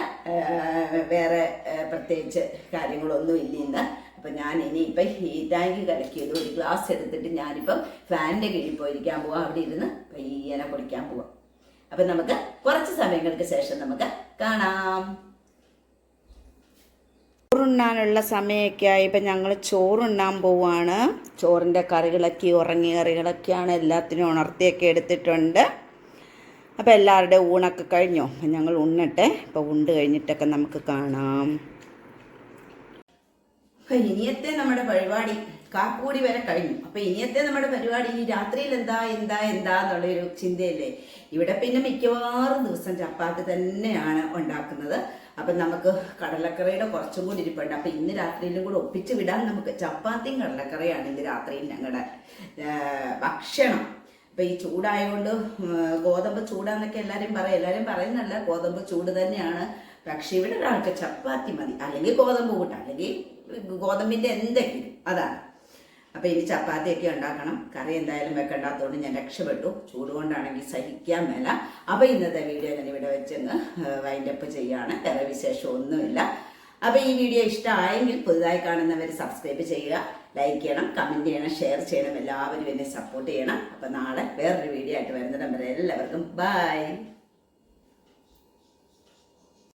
വേറെ പ്രത്യേകിച്ച് കാര്യങ്ങളൊന്നും ഇല്ല ഇന്ന്. അപ്പം ഞാൻ ഇനി ഇപ്പം ഈ ടാങ്ക് കലക്കിയത് ഒരു ഗ്ലാസ് എടുത്തിട്ട് ഞാനിപ്പം ഫാനിന്റെ കീഴിൽ പോയിരിക്കാൻ പോവാം. അവിടെ ഇരുന്ന് പയ്യനെ കുടിക്കാൻ പോവാം. അപ്പം നമുക്ക് കുറച്ച് സമയങ്ങൾക്ക് ശേഷം നമുക്ക് കാണാം. ചോറുണ്ണാനുള്ള സമയമൊക്കെ ആയി ഇപ്പം ഞങ്ങൾ ചോറുണ്ണാൻ പോവാണ്. ചോറിന്റെ കറികളൊക്കെ ഉറങ്ങിയ കറികളൊക്കെയാണ് എല്ലാത്തിനും ഉണർത്തിയൊക്കെ എടുത്തിട്ടുണ്ട്. അപ്പോൾ എല്ലാവരുടെയും ഊണൊക്കെ കഴിഞ്ഞോ? ഞങ്ങൾ ഉണ്ണട്ടെ. അപ്പോൾ ഉണ്ട് കഴിഞ്ഞിട്ടൊക്കെ നമുക്ക് കാണാം. അപ്പൊ ഇനിയത്തെ നമ്മുടെ പരിപാടി കാക്കൂടി വരെ കഴിഞ്ഞു. അപ്പൊ ഇനിയത്തെ നമ്മുടെ പരിപാടി ഈ രാത്രിയിൽ എന്താ എന്താ എന്താ എന്നുള്ളൊരു ചിന്തയല്ലേ? ഇവിടെ പിന്നെ മിക്കവാറും ദിവസം ചപ്പാത്തി തന്നെയാണ് ഉണ്ടാക്കുന്നത്. അപ്പൊ നമുക്ക് കടലക്കറിയുടെ കുറച്ചും കൂടി ഇരിപ്പുണ്ട്. അപ്പൊ ഇന്ന് രാത്രിയിലും കൂടെ ഒപ്പിച്ച് വിടാൻ നമുക്ക് ചപ്പാത്തിയും കടലക്കറിയാണ് ഇന്ന് രാത്രിയിൽ ഞങ്ങളുടെ ഭക്ഷണം. അപ്പൊ ഈ ചൂടായതുകൊണ്ട് ഗോതമ്പ് ചൂടാന്നൊക്കെ എല്ലാരും പറയും. എല്ലാരും പറയുന്നല്ല ഗോതമ്പ് ചൂട് തന്നെയാണ്. പക്ഷെ ഇവിടെ ഒരാൾക്ക് ചപ്പാത്തി മതി. അല്ലെങ്കിൽ ഗോതമ്പ് കൂട്ട. അല്ലെങ്കിൽ ഗോതമ്പിന്റെ എന്തെങ്കിലും. അതാണ്. അപ്പൊ ഇനി ചപ്പാത്തിയൊക്കെ ഉണ്ടാക്കണം. കറി എന്തായാലും വെക്കണ്ടാത്തതുകൊണ്ട് ഞാൻ രക്ഷപ്പെട്ടു. ചൂട് കൊണ്ടാണെങ്കിൽ സഹിക്കാൻ മേല. അപ്പോൾ ഇന്നത്തെ വീഡിയോ ഞാൻ ഇവിടെ വെച്ചങ്ങ് വൈൻഡപ്പ് ചെയ്യാണ്. വേറെ വിശേഷം ഒന്നുമില്ല. അപ്പോൾ ഈ വീഡിയോ ഇഷ്ടമായെങ്കിൽ പുതുതായി കാണുന്നവർ സബ്സ്ക്രൈബ് ചെയ്യുക ലൈക്ക് ചെയ്യണം കമന്റ് ചെയ്യണം ഷെയർ ചെയ്യണം. എല്ലാവരും എന്നെ സപ്പോർട്ട് ചെയ്യണം. അപ്പോൾ നാളെ വേറൊരു വീഡിയോ ആയിട്ട് വരുന്നിടം വരെ എല്ലാവർക്കും ബൈ